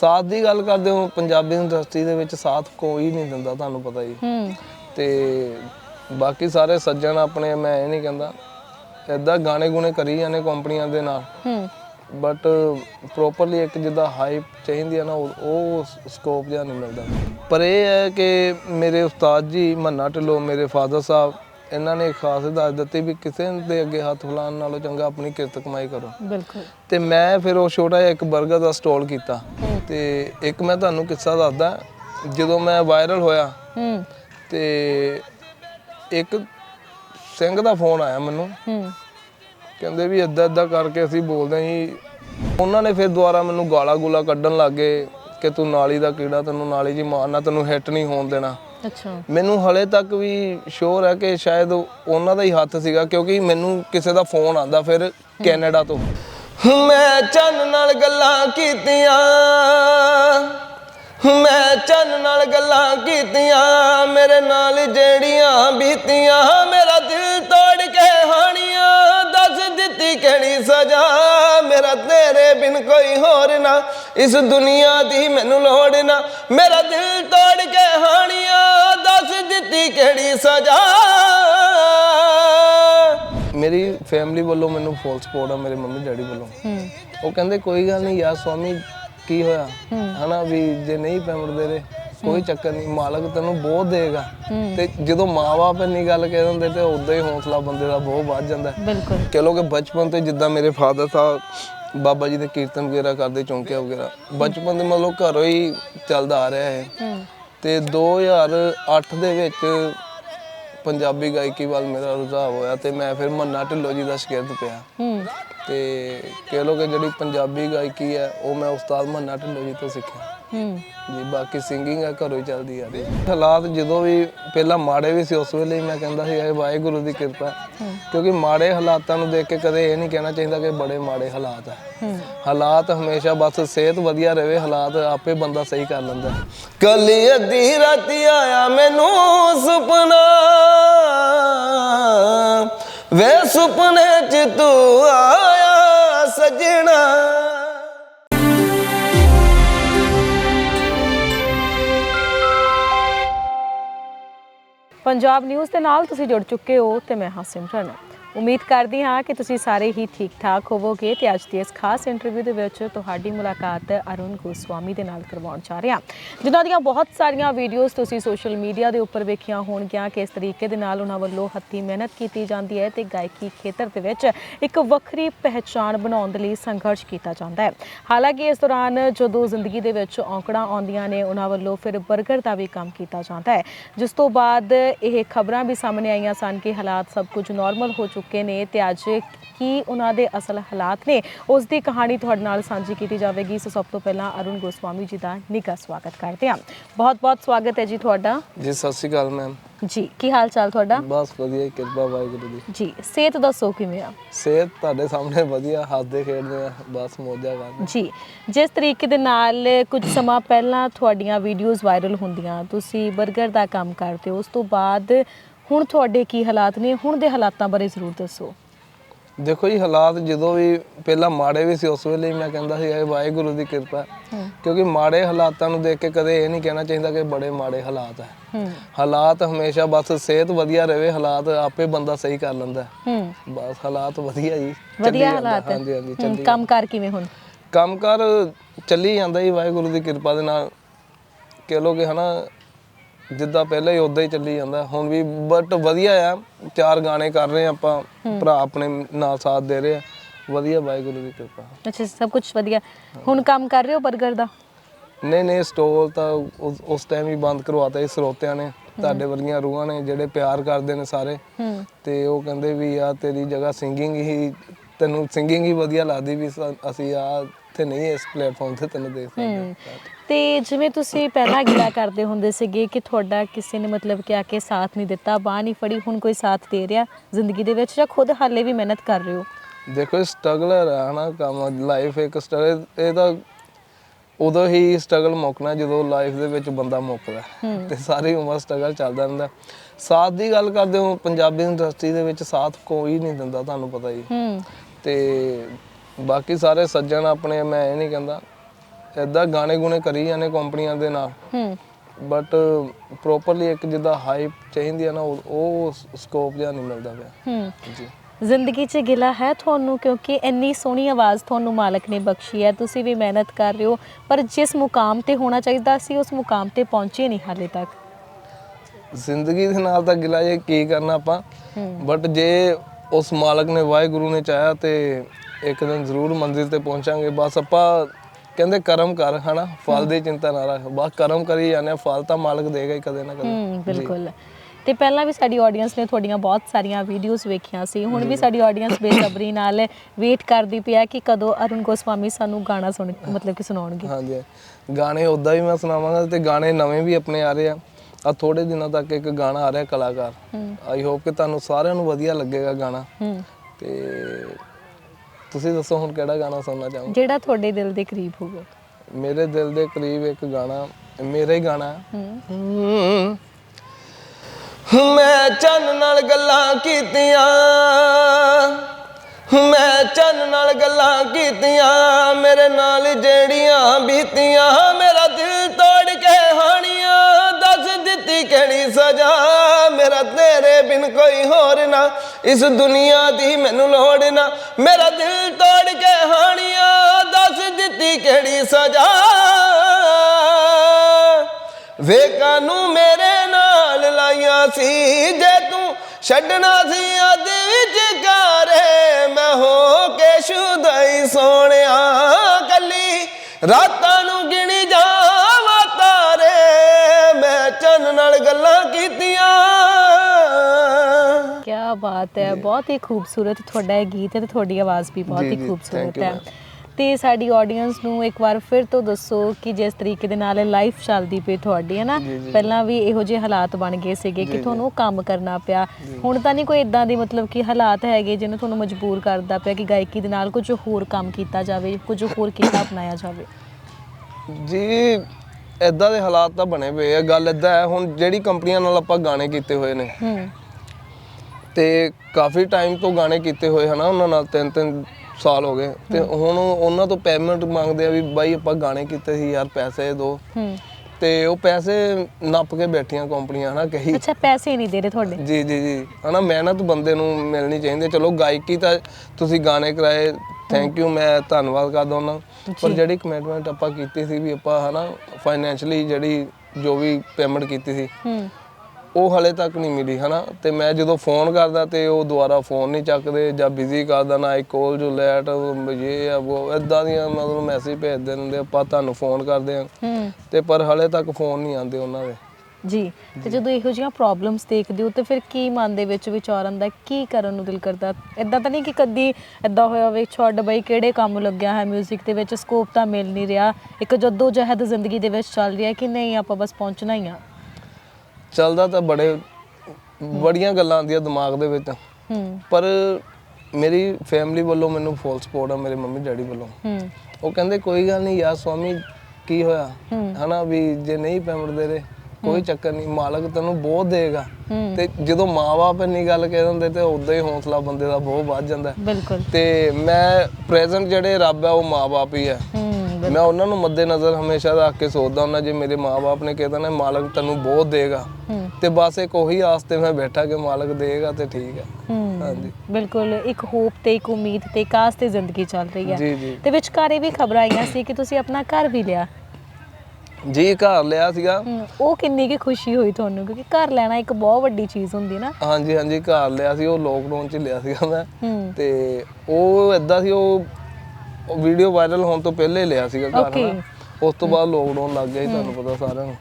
ਸਾਥ ਦੀ ਗੱਲ ਕਰਦੇ ਹੋ ਪੰਜਾਬੀ ਇੰਡਸਟਰੀ ਦੇ ਵਿੱਚ ਸਾਥ ਕੋਈ ਨਹੀਂ ਦਿੰਦਾ ਤੁਹਾਨੂੰ ਪਤਾ ਹੀ ਹੂੰ। ਤੇ ਬਾਕੀ ਸਾਰੇ ਸੱਜਣ ਆਪਣੇ ਮੈਂ ਇਹ ਨਹੀਂ ਕਹਿੰਦਾ ਏਦਾਂ ਗਾਣੇ ਗੁਣੇ ਕਰੀ ਜਾਂਦੇ ਕੰਪਨੀਆਂ ਦੇ ਨਾਲ। ਹੂੰ। ਬਟ ਪ੍ਰੋਪਰਲੀ ਇੱਕ ਜਿੱਦਾਂ ਹਾਈਪ ਚਾਹੀਦੀ ਆ ਨਾ ਉਹ- ਸਕੋਪ ਜਿਹਾ ਨਹੀਂ ਮਿਲਦਾ। ਪਰ ਇਹ ਹੈ ਕਿ ਮੇਰੇ ਉਸਤਾਦ ਜੀ ਮੰਨਾ ਢਿੱਲੋਂ ਮੇਰੇ ਫਾਦਰ ਸਾਹਿਬ ਇਹਨਾਂ ਨੇ ਖਾਸ ਹਦਾਇਤ ਦਿੱਤੀ ਵੀ ਕਿਸੇ ਦੇ ਅੱਗੇ ਹੱਥ ਫਲਾਉਣ ਨਾਲੋਂ ਚੰਗਾ ਆਪਣੀ ਕਿਰਤ ਕਮਾਈ ਕਰੋ। ਬਿਲਕੁਲ। ਤੇ ਮੈਂ ਫਿਰ ਉਹ ਛੋਟਾ ਜਿਹਾ ਇੱਕ 버ਗਰ ਦਾ ਸਟਾਲ ਕੀਤਾ। ਤੇ ਇੱਕ ਮੈਂ ਤੁਹਾਨੂੰ ਕਿੱਸਾ ਦੱਸਦਾ ਜਦੋਂ ਮੈਂ ਵਾਇਰਲ ਹੋਇਆ ਹੂੰ। ਤੇ ਇੱਕ ਸਿੰਘ ਦਾ ਫੋਨ ਆਇਆ ਮੈਨੂੰ। ਹੂੰ। ਕਹਿੰਦੇ ਵੀ ਇਦਾਂ ਇਦਾਂ ਕਰਕੇ ਅਸੀਂ ਬੋਲਦੇ ਜੀ। ਉਹਨਾਂ ਨੇ ਫਿਰ ਦੁਬਾਰਾ ਮੈਨੂੰ ਗਾਲਾਂ ਗੂਲਾ ਕੱਢਣ ਲੱਗੇ ਕਿ ਤੂੰ ਨਾਲੀ ਦਾ ਕੀੜਾ ਤੈਨੂੰ ਨਾਲੀ 'ਚ ਮਾਰਨਾ ਤੈਨੂੰ ਹਿੱਟ ਨਹੀਂ ਹੋਣ ਦੇਣਾ। ਅੱਛਾ। ਮੈਨੂੰ ਹਲੇ ਤੱਕ ਵੀ ਸ਼ੋਰ ਹੈ ਕਿ ਸ਼ਾਇਦ ਉਹਨਾਂ ਦਾ ਹੀ ਹੱਥ ਸੀਗਾ, ਕਿਉਂਕਿ ਮੈਨੂੰ ਕਿਸੇ ਦਾ ਫੋਨ ਆਂਦਾ ਫਿਰ ਕੈਨੇਡਾ ਤੋਂ। ਮੈਂ ਚੰਨ ਨਾਲ ਗੱਲਾਂ ਕੀਤੀਆਂ, ਮੈਂ ਚੰਨ ਨਾਲ ਗੱਲਾਂ ਕੀਤੀਆਂ, ਮੇਰੇ ਨਾਲ ਜਿਹੜੀਆਂ ਬੀਤੀਆਂ, ਮੇਰਾ ਦਿਲ ਤੋੜ ਕੇ ਹਾਣੀਆਂ। ਦੱਸ ਦਿੱਤੀ ਕਿਹੜੀ ਸਜ਼ਾ। ਮੇਰਾ ਤੇਰੇ ਬਿਨ ਕੋਈ ਹੋਰ ਨਾ। ਇਸ ਦੁਨੀਆ ਦੀ ਮੈਨੂੰ ਲੋੜ ਨਾ। ਮੇਰਾ ਦਿਲ ਤੋੜ ਕੇ ਹਾਣੀਆਂ। ਦੱਸ ਦਿੱਤੀ ਕਿਹੜੀ ਸਜ਼ਾ। ਮੇਰੀ ਫੈਮਿਲੀ ਵੱਲੋਂ ਮੈਨੂੰ ਫੁੱਲ ਸਪੋਰਟ ਆ ਮੇਰੇ ਮੰਮੀ ਡੈਡੀ ਵੱਲੋਂ। ਉਹ ਕਹਿੰਦੇ ਕੋਈ ਗੱਲ ਨਹੀਂ ਯਾਰ ਸਵਾਮੀ ਕੀ ਹੋਇਆ? ਹਨਾ ਵੀ ਜੇ ਨਹੀਂ ਪੈਮਟ ਦੇ ਰਹੇ ਕੋਈ ਚੱਕਰ ਨਹੀਂ ਮਾਲਕ ਤੈਨੂੰ ਬਹੁਤ ਦੇਗਾ। ਤੇ ਜਦੋਂ ਮਾਪੇ ਇੰਨੀ ਗੱਲ ਕਹਿ ਦਿੰਦੇ ਤੇ ਉਦਾਂ ਹੀ ਹੌਸਲਾ ਬੰਦੇ ਦਾ ਬਹੁਤ ਵੱਧ ਜਾਂਦਾ। ਬਿਲਕੁਲ। ਕਹ ਲੋ ਕਿ ਬਚਪਨ ਤੇ ਜਿੱਦਾਂ ਮੇਰੇ ਫਾਦਰ ਸਾਹਿਬ ਬਾਬਾ ਜੀ ਦੇ ਕੀਰਤਨ ਵਗੈਰਾ ਕਰਦੇ ਚੌਂਕਿਆ ਵਗੈਰਾ ਬਚਪਨ ਦੇ ਮਤਲਬ ਘਰੋਂ ਹੀ ਚੱਲਦਾ ਆ ਰਿਹਾ ਹੈ। ਤੇ 2008 ਦੇ ਵਿੱਚ ਪੰਜਾਬੀ ਗਾਇਕੀ ਵੱਲ ਮੇਰਾ ਰੁਝਾਨ ਹੋਇਆ ਤੇ ਮੈਂ ਫਿਰ ਮੰਨਾ ਢਿੱਲੋਂ ਜੀ ਦਾ ਸ਼ਾਗਿਰਦ ਪਿਆ। ਤੇ ਕਹਿ ਲੋ ਕਿ ਜਿਹੜੀ ਪੰਜਾਬੀ ਗਾਇਕੀ ਹੈ ਉਹ ਮੈਂ ਉਸਤਾਦ ਮੰਨਾ ਢਿੱਲੋਂ ਜੀ ਤੋਂ ਸਿੱਖਿਆ। ਹੂੰ। ਜੀ ਬਾਕੀ ਸਿੰਗਿੰਗ ਹੈ ਘਰੋਂ ਹੀ ਚੱਲਦੀ ਆ ਰਹੀ। ਹਾਲਾਤ ਜਦੋਂ ਵੀ ਪਹਿਲਾਂ ਮਾੜੇ ਵੀ ਸੀ ਉਸ ਵੇਲੇ ਹੀ ਮੈਂ ਕਹਿੰਦਾ ਸੀ ਇਹ ਵਾਹਿਗੁਰੂ ਦੀ ਕਿਰਪਾ। ਕਿਉਂਕਿ ਮਾੜੇ ਹਾਲਾਤਾਂ ਨੂੰ ਦੇਖ ਕੇ ਕਦੇ ਇਹ ਨਹੀਂ ਕਹਿਣਾ ਚਾਹੀਦਾ ਕਿ ਬੜੇ ਮਾੜੇ ਹਾਲਾਤ ਹੂੰ। ਹਾਲਾਤ ਹਮੇਸ਼ਾ ਬਸ ਸਿਹਤ ਵਧੀਆ ਰਵੇ ਹਾਲਾਤ ਆਪੇ ਬੰਦਾ ਸਹੀ ਕਰ ਲੈਂਦਾ। ਕੱਲੀ ਅੱਧੀ ਰਾਤੀ ਆਇਆ ਮੈਨੂੰ ਸੁਪਨਾ। ਵੇ ਸੁਪਨੇ ਚ ਤੂੰ ਆਇਆ ਸਜਣਾ। ਪੰਜਾਬ ਨਿਊਜ਼ ਦੇ ਨਾਲ ਤੁਸੀਂ ਜੁੜ ਚੁੱਕੇ ਹੋ ਤੇ ਮੈਂ ਹਾਂ ਸਿਮਰਨ। ਉਮੀਦ ਕਰਦੀ ਹਾਂ ਕਿ ਤੁਸੀਂ ਸਾਰੇ ਹੀ ਠੀਕ ਠਾਕ ਹੋਵੋਗੇ ਤੇ ਅੱਜ ਦੀ ਇਸ ਖਾਸ ਇੰਟਰਵਿਊ ਦੇ ਵਿੱਚ ਤੁਹਾਡੀ ਮੁਲਾਕਾਤ ਅਰੁਣ ਗੋਸਵਾਮੀ ਦੇ ਨਾਲ ਕਰਵਾਉਣ ਜਾ ਰਿਹਾ ਜਿਨ੍ਹਾਂ ਦੀਆਂ ਬਹੁਤ ਸਾਰੀਆਂ ਵੀਡੀਓਜ਼ ਤੁਸੀਂ ਸੋਸ਼ਲ ਮੀਡੀਆ ਦੇ ਉੱਪਰ ਵੇਖੀਆਂ ਹੋਣਗੀਆਂ ਕਿ ਇਸ ਤਰੀਕੇ ਦੇ ਨਾਲ ਉਹਨਾਂ ਵੱਲੋਂ ਹੱਥੀਂ ਮਿਹਨਤ ਕੀਤੀ ਜਾਂਦੀ ਹੈ ਤੇ ਗਾਇਕੀ ਖੇਤਰ ਦੇ ਵਿੱਚ ਇੱਕ ਵੱਖਰੀ ਪਹਿਚਾਣ ਬਣਾਉਣ ਦੇ ਲਈ ਸੰਘਰਸ਼ ਕੀਤਾ ਜਾਂਦਾ ਹੈ। ਹਾਲਾਂਕਿ ਇਸ ਦੌਰਾਨ ਜਦੋਂ ਜ਼ਿੰਦਗੀ ਦੇ ਵਿੱਚ ਔਂਕੜਾਂ ਆਉਂਦੀਆਂ ਨੇ, ਉਹਨਾਂ ਵੱਲੋਂ ਫਿਰ ਬਰਗਰ ਦਾ ਵੀ ਕੰਮ ਕੀਤਾ ਜਾਂਦਾ ਹੈ। ਜਿਸ ਤੋਂ ਬਾਅਦ ਇਹ ਖਬਰਾਂ ਵੀ ਸਾਹਮਣੇ ਆਈਆਂ ਸਨ ਕਿ ਹਾਲਾਤ ਸਭ ਕੁਝ ਨਾਰਮਲ ਹੋ ਚੁੱਕੇ ਨੇ ਤੇ ਅੱਜ ਕੀ ਉਹਨਾਂ ਦੇ ਅਸਲ ਹਾਲਾਤ ਨੇ ਉਸ ਦੀ ਕਹਾਣੀ ਤੁਹਾਡੇ ਨਾਲ ਸਾਂਝੀ ਕੀਤੀ ਜਾਵੇਗੀ। ਸੋ ਸਭ ਤੋਂ ਪਹਿਲਾਂ ਅਰੁਣ ਗੋਸਵਾਮੀ ਜੀ ਦਾ ਨਿੱਘਾ ਸਵਾਗਤ ਕਰਦੇ ਹਾਂ। ਬਹੁਤ-ਬਹੁਤ ਸਵਾਗਤ ਹੈ ਜੀ ਤੁਹਾਡਾ। ਜੀ ਸਤਿ ਸ਼੍ਰੀ ਅਕਾਲ ਮੈਮ ਜੀ ਕੀ ਹਾਲ ਚਾਲ ਤੁਹਾਡਾ? ਬਸ ਵਧੀਆ ਕਿਰਪਾ ਵਾਹਿਗੁਰੂ ਦੀ। ਜੀ ਸਿਹਤ ਦੱਸੋ ਕਿਵੇਂ ਆ? ਸਿਹਤ ਤੁਹਾਡੇ ਸਾਹਮਣੇ ਵਧੀਆ ਹੱਸਦੇ ਖੇਡਦੇ ਆ ਬਸ ਮੌਜਾਂ ਕਰਦੇ ਜੀ ਜਿਸ ਤਰੀਕੇ ਦੇ ਨਾਲ ਕੁਝ ਸਮਾਂ ਪਹਿਲਾਂ ਤੁਹਾਡੀਆਂ ਵੀਡੀਓਜ਼ ਵਾਇਰਲ ਹੁੰਦੀਆਂ ਤੁਸੀਂ 버ਗਰ ਦਾ ਕੰਮ ਕਰਦੇ ਹੋ ਉਸ ਤੋਂ ਬਾਅਦ ਹੁਣ ਤੁਹਾਡੇ ਕੀ ਹਾਲਾਤ ਨੇ? ਹੁਣ ਦੇ ਹਾਲਾਤਾਂ ਬਾਰੇ ਜ਼ਰੂਰ ਦੱਸੋ। ਦੇਖੋ ਜੀ ਹਾਲਾਤ ਜਦੋਂ ਵੀ ਪਹਿਲਾਂ ਮਾੜੇ ਵੀ ਸੀ ਉਸ ਵੇਲੇ ਮੈਂ ਕਹਿੰਦਾ ਸੀ ਇਹ ਵਾਹਿਗੁਰੂ ਦੀ ਕਿਰਪਾ। ਕਿਉਂਕਿ ਮਾੜੇ ਹਾਲਾਤਾਂ ਨੂੰ ਦੇਖ ਕੇ ਕਦੇ ਇਹ ਨਹੀਂ ਕਹਿਣਾ ਚਾਹੀਦਾ ਕਿ ਬੜੇ ਮਾੜੇ ਹਾਲਾਤ ਹੈ। ਹਾਲਾਤ ਹਮੇਸ਼ਾ ਬਸ ਸਿਹਤ ਵਧੀਆ ਰਵੇ ਹਾਲਾਤ ਆਪੇ ਬੰਦਾ ਸਹੀ ਕਰ ਲੈਂਦਾ ਬਸ ਹਾਲਾਤ ਵਧੀਆ ਜੀ ਵਧੀਆ ਹਾਲਾਤ ਹੈ। ਹਾਂਜੀ ਹਾਂਜੀ ਚੱਲੀ ਕੰਮਕਾਰ ਕਿਵੇਂ ਹੁਣ? ਕੰਮਕਾਰ ਚੱਲੀ ਜਾਂਦਾ ਜੀ ਵਾਹਿਗੁਰੂ ਦੀ ਕਿਰਪਾ ਦੇ ਨਾਲ। ਕਹਿ ਲੋ ਕਿ ਹਨਾ ਜਿੱਦਾਂ ਪਹਿਲਾਂ ਹੀ ਉਦਾਂ ਹੀ ਚੱਲੀ ਜਾਂਦਾ। ਹੁਣ ਵੀ ਬਟ ਵਧੀਆ ਆ ਚਾਰ ਗਾਣੇ ਕਰ ਰਹੇ ਆ ਆਪਾਂ ਭਰਾ ਆਪਣੇ ਨਾਲ ਸਾਥ ਦੇ ਰਹੇ ਆ। ਵਧੀਆ ਵਾਹਿਗੁਰੂ ਦੀ ਕਿਰਪਾ। ਅੱਛਾ ਸਭ ਕੁਝ ਵਧੀਆ। ਹੁਣ ਕੰਮ ਕਰ ਰਹੇ ਹੋ 버ਗਰ ਦਾ? ਨਹੀਂ ਨਹੀਂ ਸਟੋਲ ਤਾਂ ਉਸ- ਟਾਈਮ ਹੀ ਬੰਦ ਕਰਵਾਤਾ ਸੀ ਸਰੋਤਿਆਂ ਨੇ। ਤੁਹਾਡੇ ਵਰਗੀਆਂ ਰੂਹਾਂ ਨੇ ਜਿਹੜੇ ਪਿਆਰ ਕਰਦੇ ਨੇ ਸਾਰੇ। ਤੇ ਉਹ ਕਹਿੰਦੇ ਵੀ ਆ ਤੇਰੀ ਜਗ੍ਹਾ ਸਿੰਗਿੰਗ ਹੀ ਤੈਨੂੰ ਸਿੰਗਿੰਗ ਹੀ ਵਧੀਆ ਲੱਗਦੀ ਵੀ ਅਸੀਂ ਆ ਇੱਥੇ ਨਹੀਂ ਇਸ ਪਲੇਟਫਾਰਮ ਤੇ ਤੈਨੂੰ ਦੇਖ ਸਕਦੇ। ਤੇ ਜਿਵੇਂ ਤੁਸੀਂ ਪਹਿਲਾਂ ਗਿਲਾ ਕਰਦੇ ਹੁੰਦੇ ਸੀਗੇ ਕਿ ਤੁਹਾਡਾ ਕਿਸੇ ਨੇ ਮਤਲਬ ਕਿ ਆ ਕੇ ਸਾਥ ਨਹੀਂ ਦਿੱਤਾ ਬਾਹ ਨਹੀਂ ਫੜੀ ਹੁਣ ਕੋਈ ਸਾਥ ਦੇ ਰਿਹਾ ਜ਼ਿੰਦਗੀ ਦੇ ਵਿੱਚ ਜਾਂ ਖੁਦ ਹਾਲੇ ਵੀ ਮਿਹਨਤ ਕਰ ਰਹੇ ਹੋ? ਦੇਖੋ ਸਟਰਗਲਰ ਹੈ ਨਾ ਕੰਮ ਲਾਈਫ ਇੱਕ ਸਟਰਗਲ ਇਹ ਤਾਂ ਉਦੋਂ ਹੀ ਸਟਰਗਲ ਮੁੱਕਣਾ ਜਦੋਂ ਲਾਈਫ ਦੇ ਵਿੱਚ ਬੰਦਾ ਮੁੱਕਦਾ। ਤੇ ਸਾਰੀ ਉਮਰ ਸਟਰਗਲ ਚੱਲਦਾ ਰਹਿੰਦਾ। ਸਾਥ ਦੀ ਗੱਲ ਕਰਦੇ ਹੋ ਪੰਜਾਬੀ ਇੰਡਸਟਰੀ ਦੇ ਵਿੱਚ ਸਾਥ ਕੋਈ ਨਹੀਂ ਦਿੰਦਾ ਤੁਹਾਨੂੰ ਪਤਾ ਹੂੰ। ਤੇ ਬਾਕੀ ਸਾਰੇ ਸੱਜਣ ਆਪਣੇ ਮੈਂ ਇਹ ਨਹੀਂ ਕਹਿੰਦਾ। ਐਦਾਂ ਗਾਣੇ ਗੁਣੇ ਕਰੀ ਜਾਂਦੇ ਕੰਪਨੀਆਂ ਦੇ ਨਾਲ। ਹੂੰ। ਬਟ ਪ੍ਰੋਪਰਲੀ ਇੱਕ ਜਿੱਦਾਂ ਹਾਈਪ ਚਾਹੀਦੀ ਆ ਨਾ ਉਹ- ਉਹ ਸਕੋਪ ਜਿਹਾ ਨਹੀਂ ਮਿਲਦਾ ਪਿਆ। ਹੂੰ। ਜੀ। ਜ਼ਿੰਦਗੀ 'ਚ ਗਿਲਾ ਹੈ ਤੁਹਾਨੂੰ? ਕਿਉਂਕਿ ਇੰਨੀ ਸੋਹਣੀ ਆਵਾਜ਼ ਤੁਹਾਨੂੰ ਮਾਲਕ ਨੇ ਬਖਸ਼ੀ ਹੈ। ਤੁਸੀਂ ਵੀ ਮਿਹਨਤ ਕਰ ਰਹੇ ਹੋ। ਪਰ ਜਿਸ ਮੁਕਾਮ ਤੇ ਹੋਣਾ ਚਾਹੀਦਾ ਸੀ ਉਸ ਮੁਕਾਮ ਤੇ ਪਹੁੰਚੇ ਨਹੀਂ ਹਾਲੇ ਤੱਕ। ਜ਼ਿੰਦਗੀ ਦੇ ਨਾਲ ਤਾਂ ਗਿਲਾ ਜੇ ਕੀ ਕਰਨਾ ਆਪਾਂ। ਹੂੰ। ਬਟ ਜੇ ਉਸ ਮਾਲਕ ਨੇ ਵਾਹਿਗੁਰੂ ਨੇ ਚਾਹਿਆ ਤੇ ਇੱਕ ਦਿਨ ਜ਼ਰੂਰ ਮੰਜ਼ਿਲ ਤੇ ਪਹੁੰਚਾਂਗੇ। ਬਸ ਆਪਾਂ ਕਹਿੰਦੇ ਕਰਮ ਕਰ ਹਨਾ? ਫਲ ਦੀ ਚਿੰਤਾ ਨਾ ਰੱਖ। ਬਸ ਕਰਮ ਕਰੀ ਜਾਂਦੇ ਆ, ਫਲ ਤਾਂ ਮਾਲਕ ਦੇਗਾ ਹੀ ਕਦੇ ਨਾ ਕਦੇ। ਬਿਲਕੁਲ। ਤੇ ਪਹਿਲਾਂ ਵੀ ਸਾਡੀ ਆਡੀਅנס ਨੇ ਤੁਹਾਡੀਆਂ ਬਹੁਤ ਸਾਰੀਆਂ ਵੀਡੀਓਜ਼ ਵੇਖੀਆਂ ਸੀ। ਹੁਣ ਵੀ ਸਾਡੀ ਆਡੀਅנס ਬੇਸਬਰੀ ਨਾਲ ਵੇਟ ਕਰਦੀ ਪਈ ਹੈ ਕਿ ਕਦੋਂ ਅਰੁਣ ਗੋਸਵਾਮੀ ਸਾਨੂੰ ਗਾਣਾ ਸੁਣ ਮਤਲਬ ਕਿ ਸੁਣਾਉਣਗੇ। ਹਾਂਜੀ। ਗਾਣੇ ਉਦਾਂ ਵੀ ਮੈਂ ਸੁਣਾਵਾਂਗਾ ਤੇ ਗਾਣੇ ਨਵੇਂ ਵੀ ਆਪਣੇ ਆ ਰਹੇ ਆ। ਆ ਥੋੜੇ ਦਿਨਾਂ ਤੱਕ ਇੱਕ ਗਾਣਾ ਆ ਰਿਹਾ ਕਲਾਕਾਰ। ਆਈ ਹੋਪ ਕਿ ਤੁਹਾਨੂੰ ਸਾਰਿਆਂ ਨੂੰ ਵਧੀਆ ਲੱਗੇਗਾ ਗਾਣਾ। ਤੇ ਤੁਸੀਂ ਦੱਸੋ ਹੁਣ ਕਿਹੜਾ ਗਾਣਾ ਸੁਣਨਾ ਚਾਹੋ ਜਿਹੜਾ ਤੁਹਾਡੇ ਦਿਲ ਦੇ ਕਰੀਬ ਹੋਵੇ। ਮੇਰੇ ਦਿਲ ਦੇ ਕਰੀਬ ਇੱਕ ਗਾਣਾ ਮੇਰਾ ਹੀ ਗਾਣਾ। ਹੈ। ਮੈਂ ਚੰਨ ਨਾਲ ਗੱਲਾਂ ਕੀਤੀਆਂ। ਮੈਂ ਚੰਨ ਨਾਲ ਗੱਲਾਂ ਕੀਤੀਆਂ। ਮੇਰੇ ਨਾਲ ਜਿਹੜੀਆਂ ਬੀਤੀਆਂ ਮੇਰਾ ਦਿਲ ਦੱਸ ਦਿੱਤੀ ਕਿਹੜੀ ਸਜ਼ਾ। ਮੇਰਾ ਤੇਰੇ ਬਿਨ ਕੋਈ ਹੋਰ ਨਾ। ਇਸ ਦੁਨੀਆ ਦੀ ਮੈਨੂੰ ਲੋੜ ਨਾ। ਮੇਰਾ ਦਿਲ ਤੋੜ ਕੇ ਹਾਣੀਆਂ, ਦੱਸ ਦਿੱਤੀ ਕਿਹੜੀ ਸਜ਼ਾ। ਵੇਕਾਂ ਨੂੰ ਮੇਰੇ ਨਾਲ ਲਾਈਆਂ ਸੀ ਜੇ ਤੂੰ ਛੱਡਣਾ ਸੀ ਅੱਧ ਵਿੱਚ ਕਾਰੇ ਮੈਂ ਹੋ ਕੇ ਸ਼ੁਦਾਈ ਸੋਹਣਿਆ ਕੱਲੀ। ਰਾਤਾਂ ਬਾਤ ਹੈ ਬਹੁਤ ਹੀ ਖੂਬਸੂਰਤ ਤੁਹਾਡਾ ਇਹ ਗੀਤ ਹੈ ਤੇ ਤੁਹਾਡੀ ਆਵਾਜ਼ ਵੀ ਬਹੁਤ ਹੀ ਖੂਬਸੂਰਤ ਹੈ. ਤੇ ਸਾਡੀ ਆਡੀਅנס ਨੂੰ ਇੱਕ ਵਾਰ ਫਿਰ ਤੋਂ ਦੱਸੋ ਕਿ ਜਿਸ ਤਰੀਕੇ ਦੇ ਨਾਲ ਲਾਈਫ ਚੱਲਦੀ ਪਈ ਤੁਹਾਡੀ ਹੈ ਨਾ। ਪਹਿਲਾਂ ਵੀ ਇਹੋ ਜਿਹੇ ਹਾਲਾਤ ਬਣ ਗਏ ਸੀਗੇ ਕਿ ਤੁਹਾਨੂੰ ਕੰਮ ਕਰਨਾ ਪਿਆ। ਹੁਣ ਤਾਂ ਨਹੀਂ ਕੋਈ ਇਦਾਂ ਦੀ ਮਤਲਬ ਕਿ ਹਾਲਾਤ ਹੈਗੇ ਜਿਹਨੂੰ ਤੁਹਾਨੂੰ ਮਜਬੂਰ ਕਰਦਾ ਪਿਆ ਕਿ ਗਾਇਕੀ ਦੇ ਨਾਲ ਕੁਝ ਹੋਰ ਕੰਮ ਕੀਤਾ ਜਾਵੇ ਕੁਝ ਹੋਰ ਕਿੱਤਾ ਅਪਣਾਇਆ ਜਾਵੇ। ਜੀ ਐਦਾਂ ਦੇ ਹਾਲਾਤ ਤਾਂ ਬਣੇ ਪਏ ਆ। ਗੱਲ ਐਦਾਂ ਹੈ ਹੁਣ ਜਿਹੜੀ ਕੰਪਨੀਆਂ ਨਾਲ ਆਪਾਂ ਗਾਣੇ ਕੀਤੇ ਹੋਏ ਨੇ ਹੂੰ। ਤੇ ਕਾਫੀ ਟਾਈਮ ਤੋਂ ਗਾਣੇ ਕੀਤੇ ਹੋਏ ਹਨਾ ਉਹਨਾਂ ਨਾਲ ਤਿੰਨ ਤਿੰਨ ਸਾਲ ਹੋ ਗਏ। ਤੇ ਹੁਣ ਉਹਨਾਂ ਤੋਂ ਪੇਮੈਂਟ ਮੰਗਦੇ ਆ ਵੀ ਬਾਈ ਆਪਾਂ ਗਾਣੇ ਕੀਤੇ ਸੀ ਯਾਰ ਪੈਸੇ ਦਿਓ ਹੂੰ। ਤੇ ਉਹ ਪੈਸੇ ਨੱਪ ਕੇ ਬੈਠੀਆਂ ਕੰਪਨੀਆਂ ਹਨਾ ਕਹੀ। ਅੱਛਾ ਪੈਸੇ ਨਹੀਂ ਦੇ ਰਹੇ ਤੁਹਾਡੇ? ਜੀ ਜੀ ਜੀ। ਹਨਾ ਮਿਹਨਤ ਬੰਦੇ ਨੂੰ ਮਿਲਣੀ ਚਾਹੀਦੀ ਹੈ। ਚਲੋ ਗਾਇਕੀ ਤਾਂ ਤੁਸੀਂ ਗਾਣੇ ਕਰਾਏ ਥੈਂਕ ਯੂ ਮੈਂ ਧੰਨਵਾਦ ਕਰਦਾ ਉਹਨਾਂ ਪਰ ਜਿਹੜੀ ਕਮਿਟਮੈਂਟ ਆਪਾਂ ਕੀਤੀ ਸੀ ਵੀ ਆਪਾਂ ਹਨਾ ਫਾਈਨੈਂਸ਼ਲੀ ਜਿਹੜੀ ਜੋ ਵੀ ਪੇਮੈਂਟ ਕੀਤੀ ਸੀ ਹੂੰ। ਉਹ ਹਲੇ ਤੱਕ ਨਹੀਂ ਮਿਲੀ ਹਨਾ? ਤੇ ਮੈਂ ਜਦੋਂ ਫੋਨ ਕਰਦਾ ਤੇ ਉਹ ਦੁਬਾਰਾ ਫੋਨ ਨਹੀਂ ਚੱਕਦੇ ਜਾਂ ਬਿਜ਼ੀ ਕਰਦਾ ਨਾ ਇੱਕ ਕੋਲ ਜੋ ਲੈਟ ਇਹ ਆ ਉਹ ਇਦਾਂ ਦੀਆਂ ਮਤਲਬ ਮੈਸੇਜ ਭੇਜ ਦਿੰਦੇ ਆਪਾਂ ਤੁਹਾਨੂੰ ਫੋਨ ਕਰਦੇ ਆ। ਹੂੰ। ਤੇ ਪਰ ਹਲੇ ਤੱਕ ਫੋਨ ਨਹੀਂ ਆਉਂਦੇ ਉਹਨਾਂ ਦੇ। ਜੀ ਤੇ ਜਦੋਂ ਇਹੋ ਜਿਹੀਆਂ ਪ੍ਰੋਬਲਮਸ ਦੇਖਦੇ ਹੋ ਤੇ ਫਿਰ ਕੀ ਮਨ ਦੇ ਵਿੱਚ ਵਿਚਾਰ ਆਉਂਦਾ ਕੀ ਕਰਨ ਨੂੰ ਦਿਲ ਕਰਦਾ? ਇਦਾਂ ਤਾਂ ਨਹੀਂ ਕਿ ਕਦੀ ਇਦਾਂ ਹੋਇਆ ਹੋਵੇ ਛੱਡ ਬਈ ਕਿਹੜੇ ਕੰਮ ਲੱਗਿਆ ਹੈ 뮤직 ਦੇ ਵਿੱਚ ਸਕੋਪ ਤਾਂ ਮਿਲ ਨਹੀਂ ਰਿਹਾ ਇੱਕ ਜੱਦੋ ਜਹਿਦ ਜ਼ਿੰਦਗੀ ਦੇ ਵਿੱਚ ਚੱਲ ਰਹੀ ਹੈ ਕਿ ਨਹੀਂ ਆਪਾਂ ਬਸ ਪਹੁੰਚਣਾ ਹੀ ਆ। ਚੱਲਦਾ ਤਾਂ ਬੜੇ ਬੜੀਆਂ ਗੱਲਾਂ ਆਉਂਦੀਆਂ ਦਿਮਾਗ ਦੇ ਵਿੱਚ। ਹੂੰ। ਪਰ ਮੇਰੀ ਫੈਮਿਲੀ ਵੱਲੋਂ ਮੈਨੂੰ ਫੁੱਲ ਸਪੋਰਟ ਆ ਮੇਰੇ ਮੰਮੀ ਡੈਡੀ ਵੱਲੋਂ। ਹੂੰ। ਉਹ ਕਹਿੰਦੇ ਕੋਈ ਗੱਲ ਨਹੀਂ ਯਾਰ ਸਵਾਮੀ ਕੀ ਹੋਇਆ। ਹਨਾ ਵੀ ਜੇ ਨਹੀਂ ਪੇਮੈਂਟ ਦੇ ਰਹੇ ਕੋਈ ਚੱਕਰ ਨਹੀਂ ਮਾਲਕ ਤੈਨੂੰ ਬਹੁਤ ਦੇਗਾ। ਤੇ ਜਦੋਂ ਮਾਪੇ ਇੰਨੀ ਗੱਲ ਕਹਿ ਦਿੰਦੇ ਤੇ ਉਦਾਂ ਹੀ ਹੌਸਲਾ ਬੰਦੇ ਦਾ ਬਹੁਤ ਵੱਧ ਜਾਂਦਾ। ਬਿਲਕੁਲ। ਤੇ ਮੈਂ ਪ੍ਰੈਜ਼ੈਂਟ ਜਿਹੜੇ ਰੱਬ ਹੈ ਉਹ ਮਾਪੇ ਹੀ ਹੈ। ਬਿਲ- ਮੈਂ ਉਹਨਾਂ ਨੂੰ ਮੱਦੇ ਨਜ਼ਰ ਹਮੇਸ਼ਾ ਰੱਖ ਕੇ ਸੋਚਦਾ ਹੁੰਦਾ ਜੇ ਮੇਰੇ ਮਾਪੇ ਨੇ ਕਹਿਤਾ ਨਾ ਮਾਲਕ ਤੈਨੂੰ ਬਹੁਤ ਦੇਗਾ। ਤੇ ਬਸ ਇੱਕ ਉਹੀ ਆਸ ਤੇ ਮੈਂ ਬੈਠਾ ਕਿ ਮਾਲਕ ਦੇਗਾ ਤੇ ਠੀਕ ਹੈ ਹਾਂਜੀ। ਬਿਲਕੁਲ ਇੱਕ ਹੋਪ ਤੇ ਇੱਕ ਉਮੀਦ ਤੇ ਇੱਕ ਆਸ ਤੇ ਜ਼ਿੰਦਗੀ ਚੱਲ ਰਹੀ ਹੈ ਜੀ ਜੀ। ਤੇ ਵਿਚਕਾਰੇ ਵੀ ਖਬਰਾਂ ਆਈਆਂ ਸੀ ਕਿ ਤੁਸੀਂ ਆਪਣਾ ਘਰ ਵੀ ਲਿਆ। ਜੀ ਘਰ ਲਿਆ ਸੀਗਾ। ਉਹ ਕਿੰਨੀ ਕੀ ਖੁਸ਼ੀ ਹੋਈ ਤੁਹਾਨੂੰ ਕਿਉਂਕਿ ਘਰ ਲੈਣਾ ਇੱਕ ਬਹੁਤ ਵੱਡੀ ਚੀਜ਼ ਹੁੰਦੀ ਨਾ। ਹਾਂਜੀ ਹਾਂਜੀ ਘਰ ਲਿਆ ਸੀ ਉਹ ਲੋਕਡਾਊਨ ਚ ਲਿਆ ਸੀਗਾ ਮੈਂ। ਤੇ ਉਹ ਇਦਾਂ ਸੀ ਉਹ ਵੀਡੀਓ ਵਾਇਰਲ ਹੋਣ ਤੋਂ ਪਹਿਲੇ ਲਿਆ ਸੀਗਾ ਘਰ Okay. ਹਨਾ। ਉਸ ਤੋਂ ਬਾਅਦ ਲੋਕਡਾਊਨ ਲੱਗ ਗਿਆ ਸੀ ਤੁਹਾਨੂੰ ਪਤਾ ਸਾਰਿਆਂ ਨੂੰ।